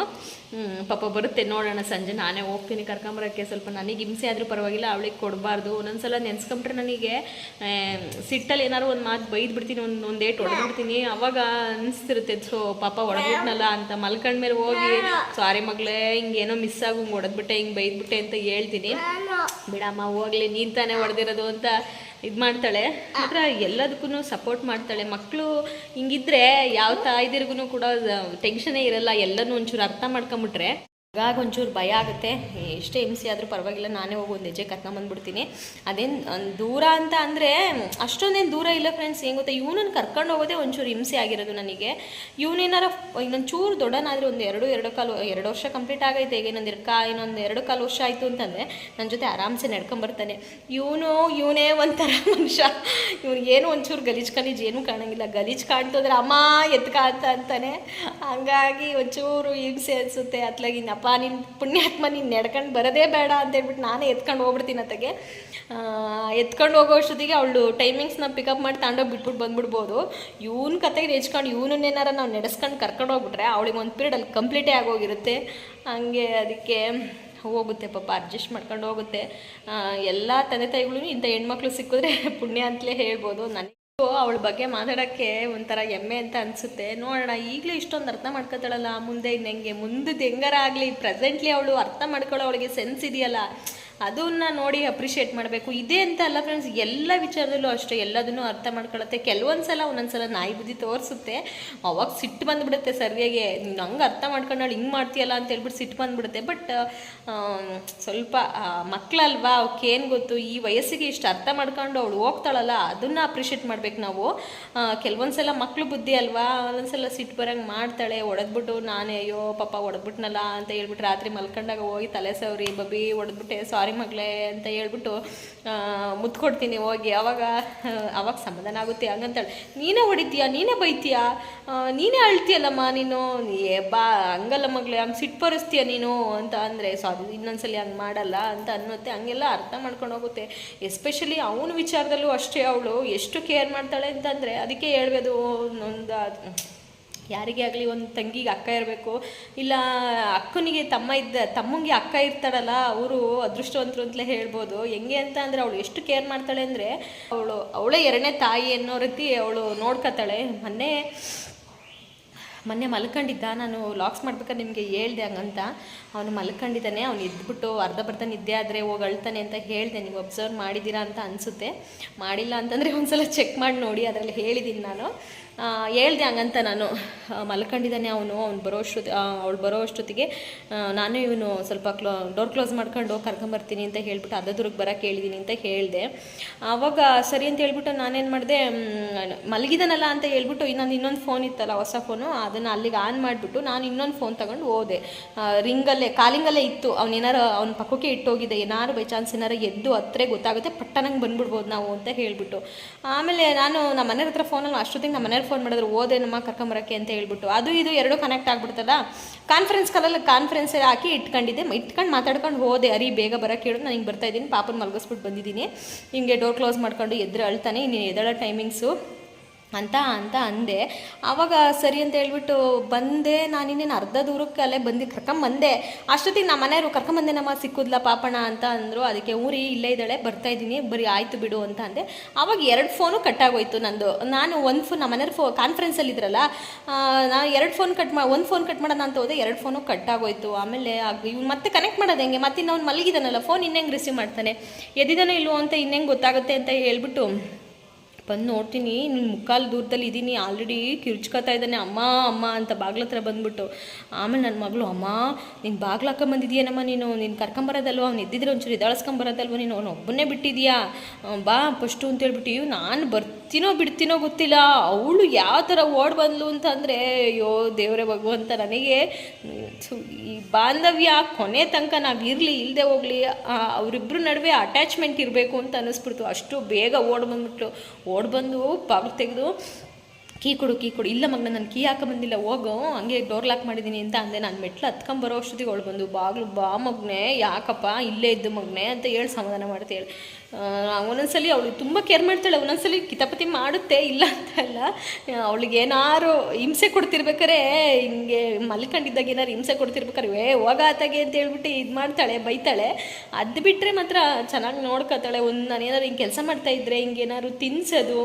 ಪಾಪ ಬರುತ್ತೆ ನೋಡೋಣ ಸಂಜೆ. ನಾನೇ ಹೋಗ್ತೀನಿ ಕರ್ಕೊಂಬರೋಕ್ಕೆ ಸ್ವಲ್ಪ ನನಗೆ ಹಿಂಸೆ ಆದರೂ ಪರವಾಗಿಲ್ಲ ಅವಳಿಗೆ ಕೊಡಬಾರ್ದು. ಒಂದೊಂದ್ಸಲ ನೆನ್ಸ್ಕೊಂಬಿಟ್ರೆ ನನಗೆ ಸಿಟ್ಟಲ್ಲಿ ಏನಾದ್ರು ಒಂದು ಮಾತು ಬೈದು ಬಿಡ್ತೀನಿ ಒಂದು ಒಂದು ಏಟ್ ಹೊಡೆದ್ಬಿಡ್ತೀನಿ ಅವಾಗ ಅನಿಸ್ತಿರುತ್ತೆ ಸೊ ಪಾಪ ಹೊಡೆದ್ಬಿಟ್ನಲ್ಲ ಅಂತ. ಮಲ್ಕೊಂಡ್ಮೇಲೆ ಹೋಗಿ ಸಾರಿ ಮಗಳೇ ಹಿಂಗೇನೋ ಮಿಸ್ ಆಗು ಹಿಂಗೆ ಹೊಡೆದ್ಬಿಟ್ಟೆ ಹಿಂಗೆ ಬೈದ್ಬಿಟ್ಟೆ ಅಂತ ಹೇಳ್ತೀನಿ. ಬಿಡಮ್ಮ ಹೋಗ್ಲಿ ನೀನು ತಾನೇ ಹೊಡೆದಿರೋದು ಅಂತ ಇದು ಮಾಡ್ತಾಳೆ. ಮಾತ್ರ ಎಲ್ಲದಕ್ಕೂ ಸಪೋರ್ಟ್ ಮಾಡ್ತಾಳೆ. ಮಕ್ಕಳು ಹಿಂಗಿದ್ರೆ ಯಾವ ತಾಯಿದಿರ್ಗು ಕೂಡ ಟೆನ್ಷನೇ ಇರಲ್ಲ. ಎಲ್ಲನೂ ಒಂಚೂರು ಅರ್ಥ ಮಾಡ್ಕೊಂಬಿಟ್ರೆ. ಆಗ ಒಂಚೂರು ಭಯ ಆಗುತ್ತೆ. ಎಷ್ಟೇ ಹಿಂಸೆ ಆದರೂ ಪರವಾಗಿಲ್ಲ, ನಾನೇ ಹೋಗಿ ಒಂದು ಹೆಜ್ಜೆ ಕರ್ಕೊಂಬಂದ್ಬಿಡ್ತೀನಿ ಅದೇನು ದೂರ ಅಂತ ಅಂದರೆ, ಅಷ್ಟೊಂದೇನು ದೂರ ಇಲ್ಲ ಫ್ರೆಂಡ್ಸ್ ಏನು ಗೊತ್ತಾ? ಇವನನ್ನು ಕರ್ಕೊಂಡು ಹೋಗೋದೇ ಒಂಚೂರು ಹಿಂಸೆ ಆಗಿರೋದು ನನಗೆ. ಇವನೇನಾರ ಇನ್ನೊಂದು ಚೂರು ದೊಡ್ಡನಾದರೆ ಒಂದು ಎರಡು ಎರಡು ಕಾಲು, ಎರಡು ವರ್ಷ ಕಂಪ್ಲೀಟ್ ಆಗೈತೆ, ಈಗ ಇನ್ನೊಂದು ಕಾ, ಇನ್ನೊಂದು ಎರಡು ಕಾಲು ವರ್ಷ ಆಯಿತು ಅಂತಂದರೆ ನನ್ನ ಜೊತೆ ಆರಾಮ್ಸೆ ನಡ್ಕೊಂಬರ್ತಾನೆ ಇವನು, ಇವನೇ ಒಂಥರ (laughs) ಮನುಷ್ಯ. ಏನು ಒಂಚೂರು ಗಲೀಜು ಗಲೀಜು ಏನೂ ಕಾಣಂಗಿಲ್ಲ. ಗಲೀಜು ಕಾಣ್ತಂದ್ರೆ ಅಮ್ಮ ಎತ್ಕ ಅಂತ ಅಂತಾನೆ. ಹಂಗಾಗಿ ಒಂಚೂರು ಹಿಂಸೆ ಅನಿಸುತ್ತೆ. ಅತ್ಲಾಗಿನಪ್ಪ ನಿನ್ನ ಪುಣ್ಯಾತ್ಮ ನೀನು ನಡ್ಕೊಂಡು ಬರೋದೇ ಬೇಡ ಅಂತ ಹೇಳ್ಬಿಟ್ಟು ನಾನೇ ಎತ್ಕೊಂಡು ಹೋಗ್ಬಿಡ್ತೀನಿ ಅತ್ತಗೆ. ಎತ್ಕೊಂಡು ಹೋಗೋ ಅಷ್ಟೊತ್ತಿಗೆ ಅವಳು ಟೈಮಿಂಗ್ಸ್ನ ಪಿಕಪ್ ಮಾಡಿ ತಗೊಂಡೋಗಿ ಬಿಟ್ಬಿಟ್ಟು ಬಂದ್ಬಿಡ್ಬೋದು. ಇವನ್ ಕತೆಗೆ ನೆಚ್ಕೊಂಡು ಇವನನ್ನೇನಾರ ನಾವು ನಡೆಸ್ಕೊಂಡು ಕರ್ಕೊಂಡು ಹೋಗ್ಬಿಟ್ರೆ ಅವಳಿಗೆ ಒಂದು ಪೀರಿಯಡ್ ಅಲ್ಲಿ ಕಂಪ್ಲೀಟೇ ಆಗೋಗಿರುತ್ತೆ. ಹಂಗೆ ಅದಕ್ಕೆ ಹೋಗುತ್ತೆ ಪಾಪ ಅಡ್ಜಸ್ಟ್ ಮಾಡ್ಕೊಂಡು ಹೋಗುತ್ತೆ. ಎಲ್ಲ ತಂದೆ ತಾಯಿಗಳು ಇಂಥ ಹೆಣ್ಮಕ್ಳು ಸಿಕ್ಕಿದ್ರೆ ಪುಣ್ಯ ಅಂತಲೇ ಹೇಳ್ಬೋದು. ನನಗೆ ಅವಳ ಬಗ್ಗೆ ಮಾತಾಡೋಕ್ಕೆ ಒಂಥರ ಹೆಮ್ಮೆ ಅಂತ ಅನಿಸುತ್ತೆ. ನೋಡೋಣ, ಈಗಲೂ ಇಷ್ಟೊಂದು ಅರ್ಥ ಮಾಡ್ಕೊತಾಳಲ್ಲ, ಮುಂದೆ ಇನ್ನು ಹೆಂಗೆ ಮುಂದದ್ದು ಹೆಂಗಾರ ಆಗಲಿ ಪ್ರೆಸೆಂಟ್ಲಿ ಅವಳು ಅರ್ಥ ಮಾಡ್ಕೊಳ್ಳೋ ಅವಳಿಗೆ ಸೆನ್ಸ್ ಇದೆಯಲ್ಲ. ಅದನ್ನ ನೋಡಿ ಅಪ್ರಿಷಿಯೇಟ್ ಮಾಡಬೇಕು. ಇದೇ ಅಂತ ಅಲ್ಲ ಫ್ರೆಂಡ್ಸ್ ಎಲ್ಲ ವಿಚಾರದಲ್ಲೂ ಅಷ್ಟೇ, ಎಲ್ಲದನ್ನು ಅರ್ಥ ಮಾಡ್ಕೊಳತ್ತೆ. ಕೆಲವೊಂದು ಸಲ ಒಂದೊಂದು ಸಲ ನಾಯಿ ಬುದ್ಧಿ ತೋರಿಸುತ್ತೆ. ಅವಾಗ ಸಿಟ್ಟು ಬಂದ್ಬಿಡುತ್ತೆ ಸರ್ವೆಗೆ ನಂಗೆ ಅರ್ಥ ಮಾಡ್ಕೊಂಡು ಹಿಂಗೆ ಮಾಡ್ತೀಯಲ್ಲ ಅಂತ ಹೇಳ್ಬಿಟ್ಟು ಸಿಟ್ಟು ಬಂದ್ಬಿಡುತ್ತೆ. ಬಟ್ ಸ್ವಲ್ಪ ಮಕ್ಕಳಲ್ವಾ ಅವಕ್ಕೇನು ಗೊತ್ತು? ಈ ವಯಸ್ಸಿಗೆ ಇಷ್ಟು ಅರ್ಥ ಮಾಡ್ಕೊಂಡು ಅವಳು ಹೋಗ್ತಾಳಲ್ಲ, ಅದನ್ನು ಅಪ್ರಿಷಿಯೇಟ್ ಮಾಡ್ಬೇಕು ನಾವು. ಕೆಲವೊಂದು ಸಲ ಮಕ್ಕಳು ಬುದ್ಧಿ ಅಲ್ವಾ? ಒಂದೊಂದು ಸಲ ಸಿಟ್ಟು ಬರಂಗೆ ಮಾಡ್ತಾಳೆ. ಒಡೆದ್ಬಿಟ್ಟು ನಾನೇ, ಅಯ್ಯೋ ಪಾಪ ಒಡೆದ್ಬಿಟ್ನಲ್ಲ ಅಂತ ಹೇಳ್ಬಿಟ್ಟು ರಾತ್ರಿ ಮಲ್ಕೊಂಡಾಗ ಹೋಗಿ ತಲೆ ಸವರಿ, ಬಬಿ, ಒಡೆದ್ಬಿಟ್ಟೆ ಸಾರಿ ಮಗಳೇ ಅಂತ ಹೇಳ್ಬಿಟ್ಟು ಮುತ್ಕೊಡ್ತೀನಿ, ಹೋಗಿ. ಅವಾಗ ಅವಾಗ ಸಮಾಧಾನ ಆಗುತ್ತೆ. ಹಂಗಂತಾಳೆ. ನೀನೇ ಹೊಡಿತೀಯ? ನೀನೇ ಬೈತೀಯ? ನೀನೇ ಅಳ್ತೀಯಲ್ಲಮ್ಮ ನೀನು? ಏ, ಬಾ, ಹಂಗಲ್ಲ ಮಗಳೇ, ಹಂಗೆ ಸಿಟ್ಟು ಪರಿಸ್ತೀಯ ನೀನು ಅಂತ ಅಂದರೆ, ಸಾರಿ, ಇನ್ನೊಂದ್ಸಲಿ ಹಂಗೆ ಮಾಡಲ್ಲ ಅಂತ ಅನ್ನುತ್ತೆ. ಹಂಗೆಲ್ಲ ಅರ್ಥ ಮಾಡ್ಕೊಂಡು ಹೋಗುತ್ತೆ. ಎಸ್ಪೆಷಲಿ ಅವನ ವಿಚಾರದಲ್ಲೂ ಅಷ್ಟೇ ಅವಳು. ಎಷ್ಟು ಕೇರ್ ಮಾಡ್ತಾಳೆ ಅಂತಂದರೆ ಅದಕ್ಕೆ ಹೇಳ್ಬೋದು ಒಂದು ಯಾರಿಗೇ ಆಗಲಿ ಒಂದು ತಂಗಿಗೆ ಅಕ್ಕ ಇರಬೇಕು, ಇಲ್ಲ ಅಕ್ಕನಿಗೆ ತಮ್ಮ ಇದ್ದ, ತಮ್ಮಂಗೆ ಅಕ್ಕ ಇರ್ತಾಳಲ್ಲ ಅವರು ಅದೃಷ್ಟವಂತರು ಅಂತಲೇ ಹೇಳ್ಬೋದು. ಹೆಂಗೆ ಅಂತ ಅಂದರೆ ಅವಳು ಎಷ್ಟು ಕೇರ್ ಮಾಡ್ತಾಳೆ ಅಂದರೆ, ಅವಳು, ಅವಳೇ ಎರಡನೇ ತಾಯಿ ಅನ್ನೋ ರೀತಿ ಅವಳು ನೋಡ್ಕೊತಾಳೆ. ಮೊನ್ನೆ ಮೊನ್ನೆ ಮಲ್ಕೊಂಡಿದ್ದ, ನಾನು ಲಾಕ್ಸ್ ಮಾಡ್ಬೇಕಾದ್ರೆ ನಿಮಗೆ ಹೇಳ್ದೆ ಹಂಗಂತ. ಅವನು ಮಲ್ಕೊಂಡಿದ್ದಾನೆ, ಅವ್ನು ಇದ್ಬಿಟ್ಟು ಅರ್ಧ ಬರ್ಧ ನಿದ್ದೆ ಆದರೆ ಹೋಗಿ ಅಳ್ತಾನೆ ಅಂತ ಹೇಳಿದೆ. ನೀವು ಅಬ್ಸರ್ವ್ ಮಾಡಿದ್ದೀರಾ ಅಂತ ಅನಿಸುತ್ತೆ. ಮಾಡಿಲ್ಲ ಅಂತಂದರೆ ಒಂದು ಸಲ ಚೆಕ್ ಮಾಡಿ ನೋಡಿ, ಅದರಲ್ಲಿ ಹೇಳಿದ್ದೀನಿ ನಾನು. ಹೇಳ್ದೆ ಹಂಗಂತ ನಾನು. ಮಲ್ಕೊಂಡಿದ್ದಾನೆ ಅವನು, ಅವ್ನು ಬರೋ ಅಷ್ಟೊತ್ತಿ ಅವಳು ಬರೋ ಅಷ್ಟೊತ್ತಿಗೆ. ನಾನು ಇವನು ಸ್ವಲ್ಪ ಕ್ಲೋ ಡೋರ್ ಕ್ಲೋಸ್ ಮಾಡ್ಕೊಂಡು ಕರ್ಕೊಂಬರ್ತೀನಿ ಅಂತ ಹೇಳ್ಬಿಟ್ಟು ಅರ್ಧದೂರಕ್ಕೆ ಬರೋಕ್ಕೆ ಹೇಳಿದ್ದೀನಿ ಅಂತ ಹೇಳಿದೆ. ಆವಾಗ ಸರಿ ಅಂತ ಹೇಳ್ಬಿಟ್ಟು ನಾನೇನು ಮಾಡಿದೆ ಮಲಗಿದನಲ್ಲ ಅಂತ ಹೇಳ್ಬಿಟ್ಟು ನಾನು ಇನ್ನೊಂದು ಫೋನ್ ಇತ್ತಲ್ಲ, ಹೊಸ ಫೋನು ಅದನ್ನು ಅಲ್ಲಿಗೆ ಆನ್ ಮಾಡಿಬಿಟ್ಟು ನಾನು ಇನ್ನೊಂದು ಫೋನ್ ತಗೊಂಡು ಹೋದೆ. ರಿಂಗಲ್ಲೇ, ಕಾಲಿಂಗಲ್ಲೇ ಇತ್ತು. ಅವನೇನಾರು ಅವ್ನ ಪಕ್ಕಕ್ಕೆ ಇಟ್ಟೋಗಿದೆ, ಏನಾರು ಬೈ ಚಾನ್ಸ್ ಏನಾರು ಎದ್ದು ಹತ್ತಿರ ಗೊತ್ತಾಗುತ್ತೆ ಪಟ್ಟನಂಗೆ ಬಂದ್ಬಿಡ್ಬೋದು ನಾವು ಅಂತ ಹೇಳ್ಬಿಟ್ಟು. ಆಮೇಲೆ ನಾನು ನಮ್ಮ ಮನೆಯವ್ರ ಹತ್ರ ಫೋನಲ್ಲಿ ಅಷ್ಟೊತ್ತಿಗೆ ನಮ್ಮ ಮನೆಯವ್ರು ಫೋನ್ ಮಾಡಿದ್ರು, ಓದೇನಮ್ಮ ಕರ್ಕೊಂಬರೋಕ್ಕೆ ಅಂತ ಹೇಳ್ಬಿಟ್ಟು. ಅದು ಇದು ಎರಡು ಕನೆಕ್ಟ್ ಆಗ್ಬಿಡ್ತಲ್ಲ ಕಾನ್ಫರೆನ್ಸ್ ಕಾಲಲ್ಲಿ ಕಾನ್ಫರೆನ್ಸ್ ಹಾಕಿ ಇಟ್ಕೊಂಡಿದ್ದೆ. ಇಟ್ಕೊಂಡು ಮಾತಾಡ್ಕೊಂಡು ಹೋದೆ, ಅರಿ, ಬೇಗ ಬರಕ್ಕೆ ಹೇಳು, ನಾನು ಹಿಂಗೆ ಬರ್ತಾ ಇದ್ದೀನಿ, ಪಾಪನ ಮಲಗಿಸ್ಬಿಟ್ಟು ಬಂದಿದ್ದೀನಿ. ಹಿಂಗೆ ಡೋರ್ ಕ್ಲೋಸ್ ಮಾಡ್ಕೊಂಡು ಎದ್ರು ಅಳ್ತಾನೆ, ಇನ್ನು ಎದಳ ಟೈಮಿಂಗ್ಸು ಅಂತ ಅಂತ ಅಂದೆ. ಆವಾಗ ಸರಿ ಅಂತ ಹೇಳ್ಬಿಟ್ಟು ಬಂದೆ. ನಾನು ಇನ್ನೇನು ಅರ್ಧ ದೂರಕ್ಕೆ ಅಲ್ಲೇ ಬಂದು. ಕರ್ಕೊಂಬಂದೆ ಅಷ್ಟೊತ್ತಿಗೆ ನಮ್ಮ ಮನೆಯವರು ಕರ್ಕೊಂಬಂದೆ ನಮ್ಮ ಸಿಕ್ಕುದ್ಲ ಪಾಪಣ ಅಂತ ಅಂದರು. ಅದಕ್ಕೆ ಊರಿ ಇಲ್ಲೇ ಇದ್ದಾಳೆ, ಬರ್ತಾ ಇದ್ದೀನಿ. ಬರೀ ಆಯಿತು ಬಿಡು ಅಂತ ಅಂದೆ. ಆವಾಗ ಎರಡು ಫೋನು ಕಟ್ಟಾಗೋಯ್ತು ನಂದು. ನಾನು ಒಂದು ಫೋನ್ ನಮ್ಮ ಮನೆಯವ್ರ ಫೋ ಕಾನ್ಫರೆನ್ಸಲ್ಲಿ ಇದ್ರಲ್ಲ ನಾನು ಎರಡು ಫೋನ್ ಕಟ್ ಮಾ, ಒಂದು ಫೋನ್ ಕಟ್ ಮಾಡೋಣ ಅಂತ ಹೋದೆ ಎರಡು ಫೋನು ಕಟ್ಟಾಗೋಯ್ತು. ಆಮೇಲೆ ಇವ್ನು ಮತ್ತೆ ಕನೆಕ್ಟ್ ಮಾಡೋದು ಹೆಂಗೆ? ಮತ್ತೆ ಇನ್ನೊಂದು ಮಲಗಿದಾನಲ್ಲ ಫೋನ್ ಇನ್ನೆಂಗೆ ರಿಸೀವ್ ಮಾಡ್ತಾನೆ? ಎದ್ದಿದಾನೋ ಇಲ್ವೋ ಅಂತ ಇನ್ನೆಂಗೆ ಗೊತ್ತಾಗುತ್ತೆ ಅಂತ ಹೇಳ್ಬಿಟ್ಟು ಬಂದು ನೋಡ್ತೀನಿ ನಿನ್ನ ಮುಕ್ಕಾಲು ದೂರದಲ್ಲಿ ಇದ್ದೀನಿ ಆಲ್ರೆಡಿ ಕಿರ್ಚ್ಕೊತಾ ಇದ್ದಾನೆ, ಅಮ್ಮ ಅಮ್ಮ ಅಂತ ಬಾಗ್ಲ ಹತ್ರ ಬಂದ್ಬಿಟ್ಟು. ಆಮೇಲೆ ನನ್ನ ಮಗಳು, ಅಮ್ಮ, ನೀನು ಬಾಗ್ಲು ಹಾಕೊಂಬಂದಿದ್ಯೇನಮ್ಮ ನೀನು? ನೀನು ಕರ್ಕೊಂಬರೋದಲ್ವ ಅವ್ನು ಎದ್ದಿದ್ರೆ ಒಂಚೂರು ಎದಾಳಿಸ್ಕೊಂಬರೋದಲ್ವ ನೀನು? ಅವ್ನು ಒಬ್ಬನೇ ಬಿಟ್ಟಿದ್ಯಾ? ಬಾ ಫಸ್ಟು ಅಂತ ಹೇಳ್ಬಿಟ್ಟು ಇವ್ ನಾನು ಬರ್ತೀನೋ ಬಿಡ್ತೀನೋ ಗೊತ್ತಿಲ್ಲ. ಅವಳು ಯಾವ ಥರ ಓಡ್ ಬಂದ್ಲು ಅಂತಂದರೆ ಅಯ್ಯೋ ದೇವರೇ ಭಗವಂತ, ನನಗೆ ಈ ಬಾಂಧವ್ಯ ಕೊನೆ ತನಕ ನಾವು ಇರಲಿ ಇಲ್ಲದೆ ಹೋಗಲಿ ಅವರಿಬ್ಬರ ನಡುವೆ ಅಟ್ಯಾಚ್ಮೆಂಟ್ ಇರಬೇಕು ಅಂತ ಅನ್ನಿಸ್ಬಿಡ್ತು ಅಷ್ಟು ಬೇಗ ಓಡ್ ಬಂದ್ಬಿಟ್ಲು. ಓಡ್ ಬಂದು ಬಾಗಿಲು ತೆಗೆದು ಕೀ ಕೊಡು ಕೀ ಕೊಡು. ಇಲ್ಲ ಮಗನ ನಾನು ಕೀ ಹಾಕೊಂಬಂದಿಲ್ಲ ಹೋಗು. ಹಂಗೆ ಡೋರ್ ಲಾಕ್ ಮಾಡಿದ್ದೀನಿ ಅಂತ ಅಂದೆ. ನಾನು ಮೆಟ್ಲು ಹತ್ಕೊಂಬರೋ ಅಷ್ಟೊತ್ತಿಗೆ ಅವಳು ಬಂದು ಬಾಗ್ಲು ಬಾ ಮಗ್ನೆ ಯಾಕಪ್ಪ ಇಲ್ಲೇ ಇದ್ದು ಮಗ್ನೆ? ಅಂತ ಹೇಳಿ ಸಮಾಧಾನ ಮಾಡ್ತೇಳಿ ಒಂದೊಂದ್ಸಲಿ ಅವಳು ತುಂಬ ಕೇರ್ ಮಾಡ್ತಾಳೆ. ಒಂದೊಂದ್ಸಲಿ ಕಿತಾಪತಿ ಮಾಡುತ್ತೆ ಇಲ್ಲ ಅಂತ ಅಲ್ಲ. ಅವಳಿಗೆ ಏನಾರು ಹಿಂಸೆ ಕೊಡ್ತಿರ್ಬೇಕಾರೆ ಹಿಂಗೆ ಮಲ್ಕೊಂಡಿದ್ದಾಗ ಏನಾರು ಹಿಂಸೆ ಕೊಡ್ತಿರ್ಬೇಕಾರೆ ಏ ಹೋಗಾತಾಗೆ ಅಂತ ಹೇಳ್ಬಿಟ್ಟು ಇದು ಮಾಡ್ತಾಳೆ ಬೈತಾಳೆ. ಅದು ಬಿಟ್ಟರೆ ಮಾತ್ರ ಚೆನ್ನಾಗಿ ನೋಡ್ಕೊತಾಳೆ. ಒಂದು ನಾನು ಏನಾರು ಹಿಂಗೆ ಕೆಲಸ ಮಾಡ್ತಾ ಇದ್ರೆ ಹಿಂಗೆ ಏನಾದ್ರು ತಿನ್ಸೋದು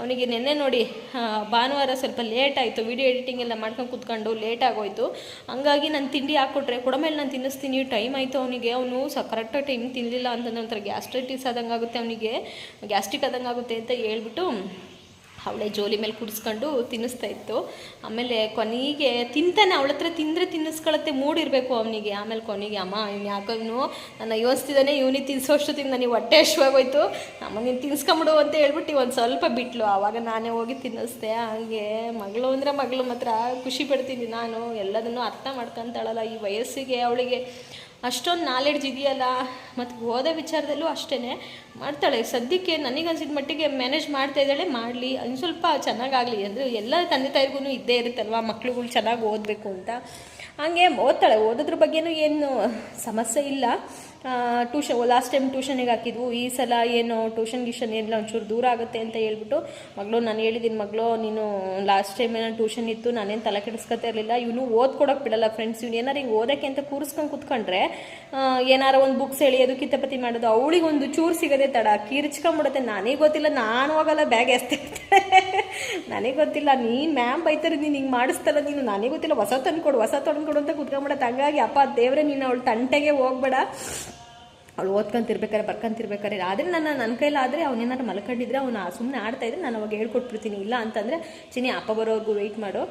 ಅವನಿಗೆ ನೆನ್ನೆ ನೋಡಿ ಆ, ಭಾನುವಾರ ಸ್ವಲ್ಪ ಲೇಟ್ ಆಯಿತು ವಿಡಿಯೋ ಎಡಿಟಿಂಗ್ ಎಲ್ಲ ಮಾಡ್ಕೊಂಡು ಕುತ್ಕೊಂಡು ಲೇಟ್ ಆಗೋಯ್ತು. ಹಂಗಾಗಿ ನಾನು ತಿಂಡಿ ಹಾಕ್ಕೊಟ್ರೆ ಕೊಡಮೇಲೆ ನಾನು ತಿನ್ನಿಸ್ತೀನಿ ಟೈಮ್ ಆಯಿತು ಅವನಿಗೆ. ಅವನು ಸ ಕರೆಕ್ಟಾಗಿ ಟೈಮ್ ತಿನ್ನಲಿಲ್ಲ ಅಂತಂದ್ರೆ ಒಂಥರ ಗ್ಯಾಸ್ಟ್ರೈಟಿಸ್ ಆದಂಗೆ ಆಗುತ್ತೆ ಅವನಿಗೆ. ಗ್ಯಾಸ್ಟ್ರಿಕ್ ಆದಂಗೆ ಆಗುತ್ತೆ ಅಂತ ಹೇಳ್ಬಿಟ್ಟು ಅವಳೇ ಜೋಲಿ ಮೇಲೆ ಕುಡಿಸ್ಕೊಂಡು ತಿನ್ನಿಸ್ತಾ ಇತ್ತು. ಆಮೇಲೆ ಕೊನೆಗೆ ತಿಂತಾನೆ, ಅವಳ ಹತ್ರ ತಿಂದರೆ ತಿನ್ನಿಸ್ಕೊಳತ್ತೆ, ಮೂಡಿರಬೇಕು ಅವನಿಗೆ. ಆಮೇಲೆ ಕೊನೆಗೆ, ಅಮ್ಮ, ಇವ್ನು ಯಾಕೋ ಇವನು ನನ್ನ ಯೋಚಿಸ್ತಿದ್ದಾನೆ, ಇವನಿಗೆ ತಿನ್ಸೋಷ್ಟೊತ್ತಿಗೆ ನನಗೆ ಹೊಟ್ಟೆ ಹಶ್ವಾಗೋಯ್ತು ಅಮ್ಮ, ನೀನು ತಿನ್ಸ್ಕೊಂಬಿಡು ಅಂತ ಹೇಳ್ಬಿಟ್ಟು ಒಂದು ಸ್ವಲ್ಪ ಬಿಟ್ಲು. ಆವಾಗ ನಾನೇ ಹೋಗಿ ತಿನ್ನಿಸ್ದೆ. ಹಾಗೆ ಮಗಳು ಅಂದರೆ ಮಗಳು ಮಾತ್ರ ಖುಷಿ ಪಡ್ತೀನಿ ನಾನು. ಎಲ್ಲದನ್ನು ಅರ್ಥ ಮಾಡ್ಕೊಂತಾಳಲ್ಲ ಈ ವಯಸ್ಸಿಗೆ ಅವಳಿಗೆ. ಅಷ್ಟೊಂದು ನಾಲೆಡ್ಜ್ ಇದೆಯಲ್ಲ? ಮತ್ತು ಓದೋ ವಿಚಾರದಲ್ಲೂ ಅಷ್ಟೇ ಮಾಡ್ತಾಳೆ. ಸದ್ಯಕ್ಕೆ ನನಗನ್ಸಿದ ಮಟ್ಟಿಗೆ ಮ್ಯಾನೇಜ್ ಮಾಡ್ತಾ ಇದ್ದಾಳೆ. ಮಾಡಲಿ. ಒಂದು ಸ್ವಲ್ಪ ಚೆನ್ನಾಗಾಗಲಿ ಅಂದರೆ ಎಲ್ಲ ತಂದೆ ತಾಯಿಗೂ ಇದ್ದೇ ಇರುತ್ತಲ್ವ? ಮಕ್ಳುಗಳು ಚೆನ್ನಾಗಿ ಓದಬೇಕು ಅಂತ. ಹಾಗೆ ಓದ್ತಾಳೆ. ಓದೋದ್ರ ಬಗ್ಗೆನೂ ಏನು ಸಮಸ್ಯೆ ಇಲ್ಲ. ಟ್ಯೂಷನ್ ಲಾಸ್ಟ್ ಟೈಮ್ ಟ್ಯೂಷನಿಗೆ ಹಾಕಿದ್ವು. ಈ ಸಲ ಏನು ಟ್ಯೂಷನ್ ಗೀಷನ್ ಏನಿಲ್ಲ, ಒಂಚೂರು ದೂರ ಆಗುತ್ತೆ ಅಂತ ಹೇಳ್ಬಿಟ್ಟು, ಮಗಳು, ನಾನು ಹೇಳಿದ್ದೀನಿ ಮಗಳು, ನೀನು ಲಾಸ್ಟ್ ಟೈಮ್ ಏನೋ ಟ್ಯೂಷನ್ ಇತ್ತು, ನಾನೇನು ತಲೆ ಕೆಡಿಸ್ಕೊತಾ ಇರಲಿಲ್ಲ. ಇವನು ಓದ್ಕೊಡೋಕೆ ಬಿಡಲ್ಲ ಫ್ರೆಂಡ್ಸ್ ಇವ್ನು ಏನಾರು ಹಿಂಗೆ ಓದೋಕ್ಕೆ ಅಂತ ಕೂರಿಸ್ಕೊಂಡು ಕೂತ್ಕೊಂಡ್ರೆ ಏನಾರು ಒಂದು ಬುಕ್ಸ್ ಎಳೆಯೋದು ಕಿತ್ತಪತಿ ಮಾಡೋದು ಅವಳಿಗೆ ಒಂದು ಚೂರು ಸಿಗೋದೇ ತಡ. ಕಿರ್ಚ್ಕೊಂಬಿಡುತ್ತೆ ನನಗೆ ಗೊತ್ತಿಲ್ಲ, ನಾನು ಹೋಗಲ್ಲ, ಬ್ಯಾಗ್ ಎಸ್ತಿರ್ತಾರೆ ನನಗೆ ಗೊತ್ತಿಲ್ಲ, ನೀನು ಮ್ಯಾಮ್ ಬೈತಾರೆ, ನೀನು ಹಿಂಗೆ ಮಾಡಿಸ್ತಲ್ಲ ನೀನು ನನಗೆ ಗೊತ್ತಿಲ್ಲ. ಹೊಸ ತಂದ್ಕೊಡು ಹೊಸ ತಂದ್ಕೊಡು ಅಂತ ಕುತ್ಕೊಂಬಿಡತ್ತೆ ಹಂಗಾಗಿ ಅಪ್ಪ, ದೇವ್ರೆ, ನೀನು ಅವಳು ತಂಟೆಗೆ ಹೋಗ್ಬೇಡ. ಅವಳು ಓದ್ಕೊಂತಿರ್ಬೇಕಾರೆ, ಬರ್ಕೊಂತಿರ್ಬೇಕಾರೆ. ಆದರೆ ನನ್ನ ನನ್ನ ಕೈಲಾದರೆ ಅವನೇನಾರು ಮಲ್ಕೊಂಡಿದ್ರೆ, ಅವನು ಸುಮ್ಮನೆ ಆಡ್ತಾಯಿದ್ರೆ ನಾನು ಅವಾಗ ಹೇಳ್ಕೊಟ್ಬಿಡ್ತೀನಿ. ಇಲ್ಲ ಅಂತಂದರೆ ಚಿನಿ ಅಪ್ಪ ಬರೋವರೆಗೂ ವೆಯ್ಟ್ ಮಾಡು.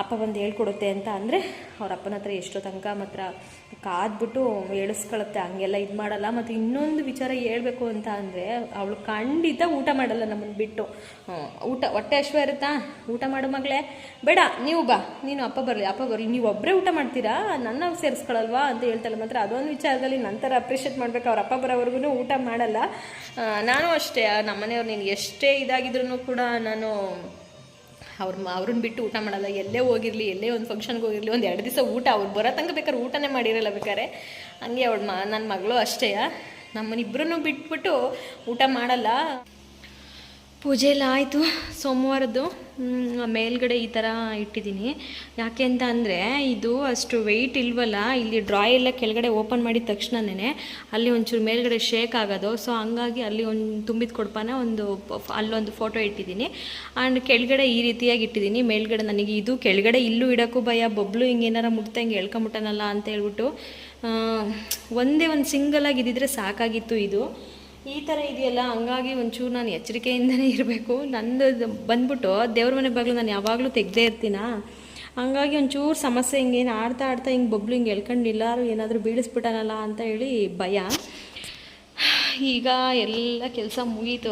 ಅಪ್ಪ ಬಂದು ಹೇಳ್ಕೊಡುತ್ತೆ ಅಂತ ಅಂದರೆ ಅವ್ರ ಅಪ್ಪನ ಹತ್ರ ಎಷ್ಟೋ ತನಕ ಮಾತ್ರ ಕಾದ್ಬಿಟ್ಟು ಹೇಳಿಸ್ಕೊಳತ್ತೆ, ಹಂಗೆಲ್ಲ ಇದು ಮಾಡಲ್ಲ. ಮತ್ತು ಇನ್ನೊಂದು ವಿಚಾರ ಹೇಳ್ಬೇಕು ಅಂತ ಅಂದರೆ ಅವಳು ಖಂಡಿತ ಊಟ ಮಾಡಲ್ಲ ನಮ್ಮನ್ನು ಬಿಟ್ಟು. ಊಟ, ಹೊಟ್ಟೆ ಅಶ್ವ ಇರುತ್ತಾ? ಊಟ ಮಾಡು ಮಗಳೇ. ಬೇಡ, ನೀವು ಬಾ. ನೀನು ಅಪ್ಪ ಬರಲಿ ಅಪ್ಪ ಬರಲಿ. ನೀವು ಒಬ್ಬರೇ ಊಟ ಮಾಡ್ತೀರಾ? ನನ್ನ ಸೇರಿಸ್ಕೊಳಲ್ವಾ ಅಂತ ಹೇಳ್ತಾಳೆ. ಮಾತ್ರ ಅದೊಂದು ವಿಚಾರದಲ್ಲಿ ನಂತರ ಅಪ್ರಿಷಿಯೇಟ್ ಮಾಡಬೇಕು. ಅವ್ರ ಅಪ್ಪ ಬರೋವರೆಗೂ ಊಟ ಮಾಡಲ್ಲ. ನಾನು ಅಷ್ಟೇ. ನಮ್ಮನೆಯವ್ರು ನೀನು ಎಷ್ಟೇ ಇದಾಗಿದ್ರು ಕೂಡ ನಾನು ಅವ್ರ ಅವ್ರನ್ನ ಬಿಟ್ಟು ಊಟ ಮಾಡಲ್ಲ. ಎಲ್ಲೇ ಹೋಗಿರಲಿ, ಎಲ್ಲೇ ಒಂದು ಫಂಕ್ಷನ್ಗೆ ಹೋಗಿರಲಿ, ಒಂದು ಎರಡು ದಿವಸ ಊಟ. ಅವ್ರು ಬರೋ ತನಕ ಬೇಕಾದ್ರೆ ಊಟನೇ ಮಾಡಿರಲ್ಲ ಬೇಕಾರೆ ಹಂಗೆ ಅವ್ಳು ಮ ನನ್ನ ಮಗಳು ಅಷ್ಟೇ ನಮ್ಮನಿಬ್ಬರನ್ನು ಬಿಟ್ಬಿಟ್ಟು ಊಟ ಮಾಡಲ್ಲ. ಪೂಜೆ ಎಲ್ಲ ಆಯಿತು. ಸೋಮವಾರದ್ದು ಮೇಲ್ಗಡೆ ಈ ಥರ ಇಟ್ಟಿದ್ದೀನಿ. ಯಾಕೆ ಅಂತ ಅಂದರೆ, ಇದು ಅಷ್ಟು ವೆಯ್ಟ್ ಇಲ್ವಲ್ಲ, ಇಲ್ಲಿ ಡ್ರಾ ಎಲ್ಲ ಕೆಳಗಡೆ ಓಪನ್ ಮಾಡಿದ ತಕ್ಷಣನೇ ಅಲ್ಲಿ ಒಂಚೂರು ಮೇಲ್ಗಡೆ ಶೇಕ್ ಆಗೋದು. ಸೊ ಹಂಗಾಗಿ ಅಲ್ಲಿ ಒಂದು ತುಂಬಿದ ಕೊಡ್ಪಾನ ಒಂದು ಅಲ್ಲೊಂದು ಫೋಟೋ ಇಟ್ಟಿದ್ದೀನಿ. ಆ್ಯಂಡ್ ಕೆಳಗಡೆ ಈ ರೀತಿಯಾಗಿ ಇಟ್ಟಿದ್ದೀನಿ. ಮೇಲ್ಗಡೆ ನನಗೆ ಇದು, ಕೆಳಗಡೆ ಇಲ್ಲೂ ಇಡೋಕ್ಕೂ ಭಯ, ಬೊಬ್ಲು ಹಿಂಗೆ ಏನಾರ ಮುಟ್ತಾ ಹಿಂಗೆ ಎಳ್ಕೊಂಬಿಟ್ಟನಲ್ಲ ಅಂತ ಹೇಳ್ಬಿಟ್ಟು ಒಂದೇ ಒಂದು ಸಿಂಗಲಾಗಿ ಇದ್ದಿದ್ರೆ ಸಾಕಾಗಿತ್ತು ಇದು. ಈ ಥರ ಇದೆಯಲ್ಲ, ಹಂಗಾಗಿ ಒಂಚೂರು ನಾನು ಎಚ್ಚರಿಕೆಯಿಂದನೇ ಇರಬೇಕು. ನಂದು ಬಂದ್ಬಿಟ್ಟು ದೇವ್ರ ಮನೆ ಬಾಗಿಲು ನಾನು ಯಾವಾಗಲೂ ತೆಗ್ದೇ ಇರ್ತೀನಾ? ಹಂಗಾಗಿ ಒಂಚೂರು ಸಮಸ್ಯೆ ಹಿಂಗೇನು ಆಡ್ತಾ ಆಡ್ತಾ ಹಿಂಗೆ ಬೊಬ್ಲು ಹಿಂಗೆ ಎಳ್ಕೊಂಡಿಲ್ಲ ಏನಾದರೂ ಬೀಳಿಸ್ಬಿಟ್ಟನಲ್ಲ ಅಂತ ಹೇಳಿ ಭಯ. ಈಗ ಎಲ್ಲ ಕೆಲಸ ಮುಗೀತು.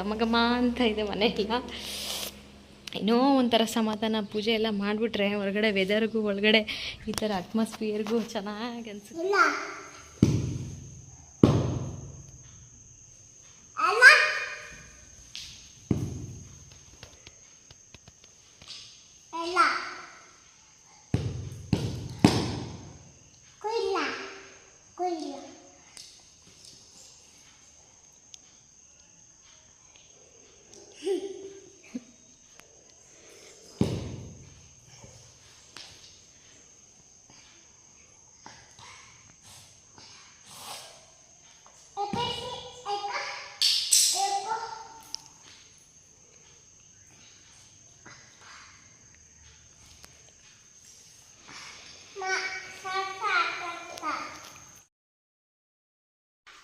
ಘಮ ಘಮ ಅಂತ ಇದೆ ಮನೆಯೆಲ್ಲ. ಏನೋ ಒಂಥರ ಸಮಾಧಾನ, ಪೂಜೆ ಎಲ್ಲ ಮಾಡಿಬಿಟ್ರೆ, ಹೊರಗಡೆ ವೆದರ್ಗೂ ಒಳಗಡೆ ಈ ಥರ ಅಟ್ಮಾಸ್ಫಿಯರ್ಗೂ ಚೆನ್ನಾಗಿ ಅನ್ಸುತ್ತೆ ಇಲ್ಲ ಅಲ್ಲ ಇಲ್ಲ ಕುಯ್ಲ ಕುಯ್ಲ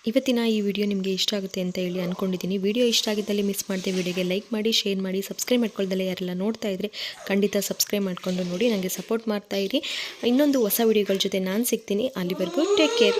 ಇವತ್ತಿನ ಈ ವಿಡಿಯೋ ನಿಮಗೆ ಇಷ್ಟ ಆಗುತ್ತೆ ಅಂತ ಹೇಳಿ ಅಂದ್ಕೊಂಡಿದ್ದೀನಿ ವಿಡಿಯೋ ಇಷ್ಟ ಆಗಿದ್ದಲ್ಲಿ ಮಿಸ್ ಮಾಡಿದೆ ವಿಡಿಯೋಗೆ ಲೈಕ್ ಮಾಡಿ ಶೇರ್ ಮಾಡಿ ಸಬ್ಸ್ಕ್ರೈಬ್ ಮಾಡ್ಕೊಳ್ದಲ್ಲೇ ಯಾರೆಲ್ಲ ನೋಡ್ತಾ ಇದ್ದರೆ ಖಂಡಿತ ಸಬ್ಸ್ಕ್ರೈಬ್ ಮಾಡಿಕೊಂಡು ನೋಡಿ ನನಗೆ ಸಪೋರ್ಟ್ ಮಾಡ್ತಾ ಇರಿ. ಇನ್ನೊಂದು ಹೊಸ ವಿಡಿಯೋಗಳ ಜೊತೆ ನಾನು ಸಿಗ್ತೀನಿ. ಅಲ್ಲಿವರೆಗೂ ಟೇಕ್ ಕೇರ್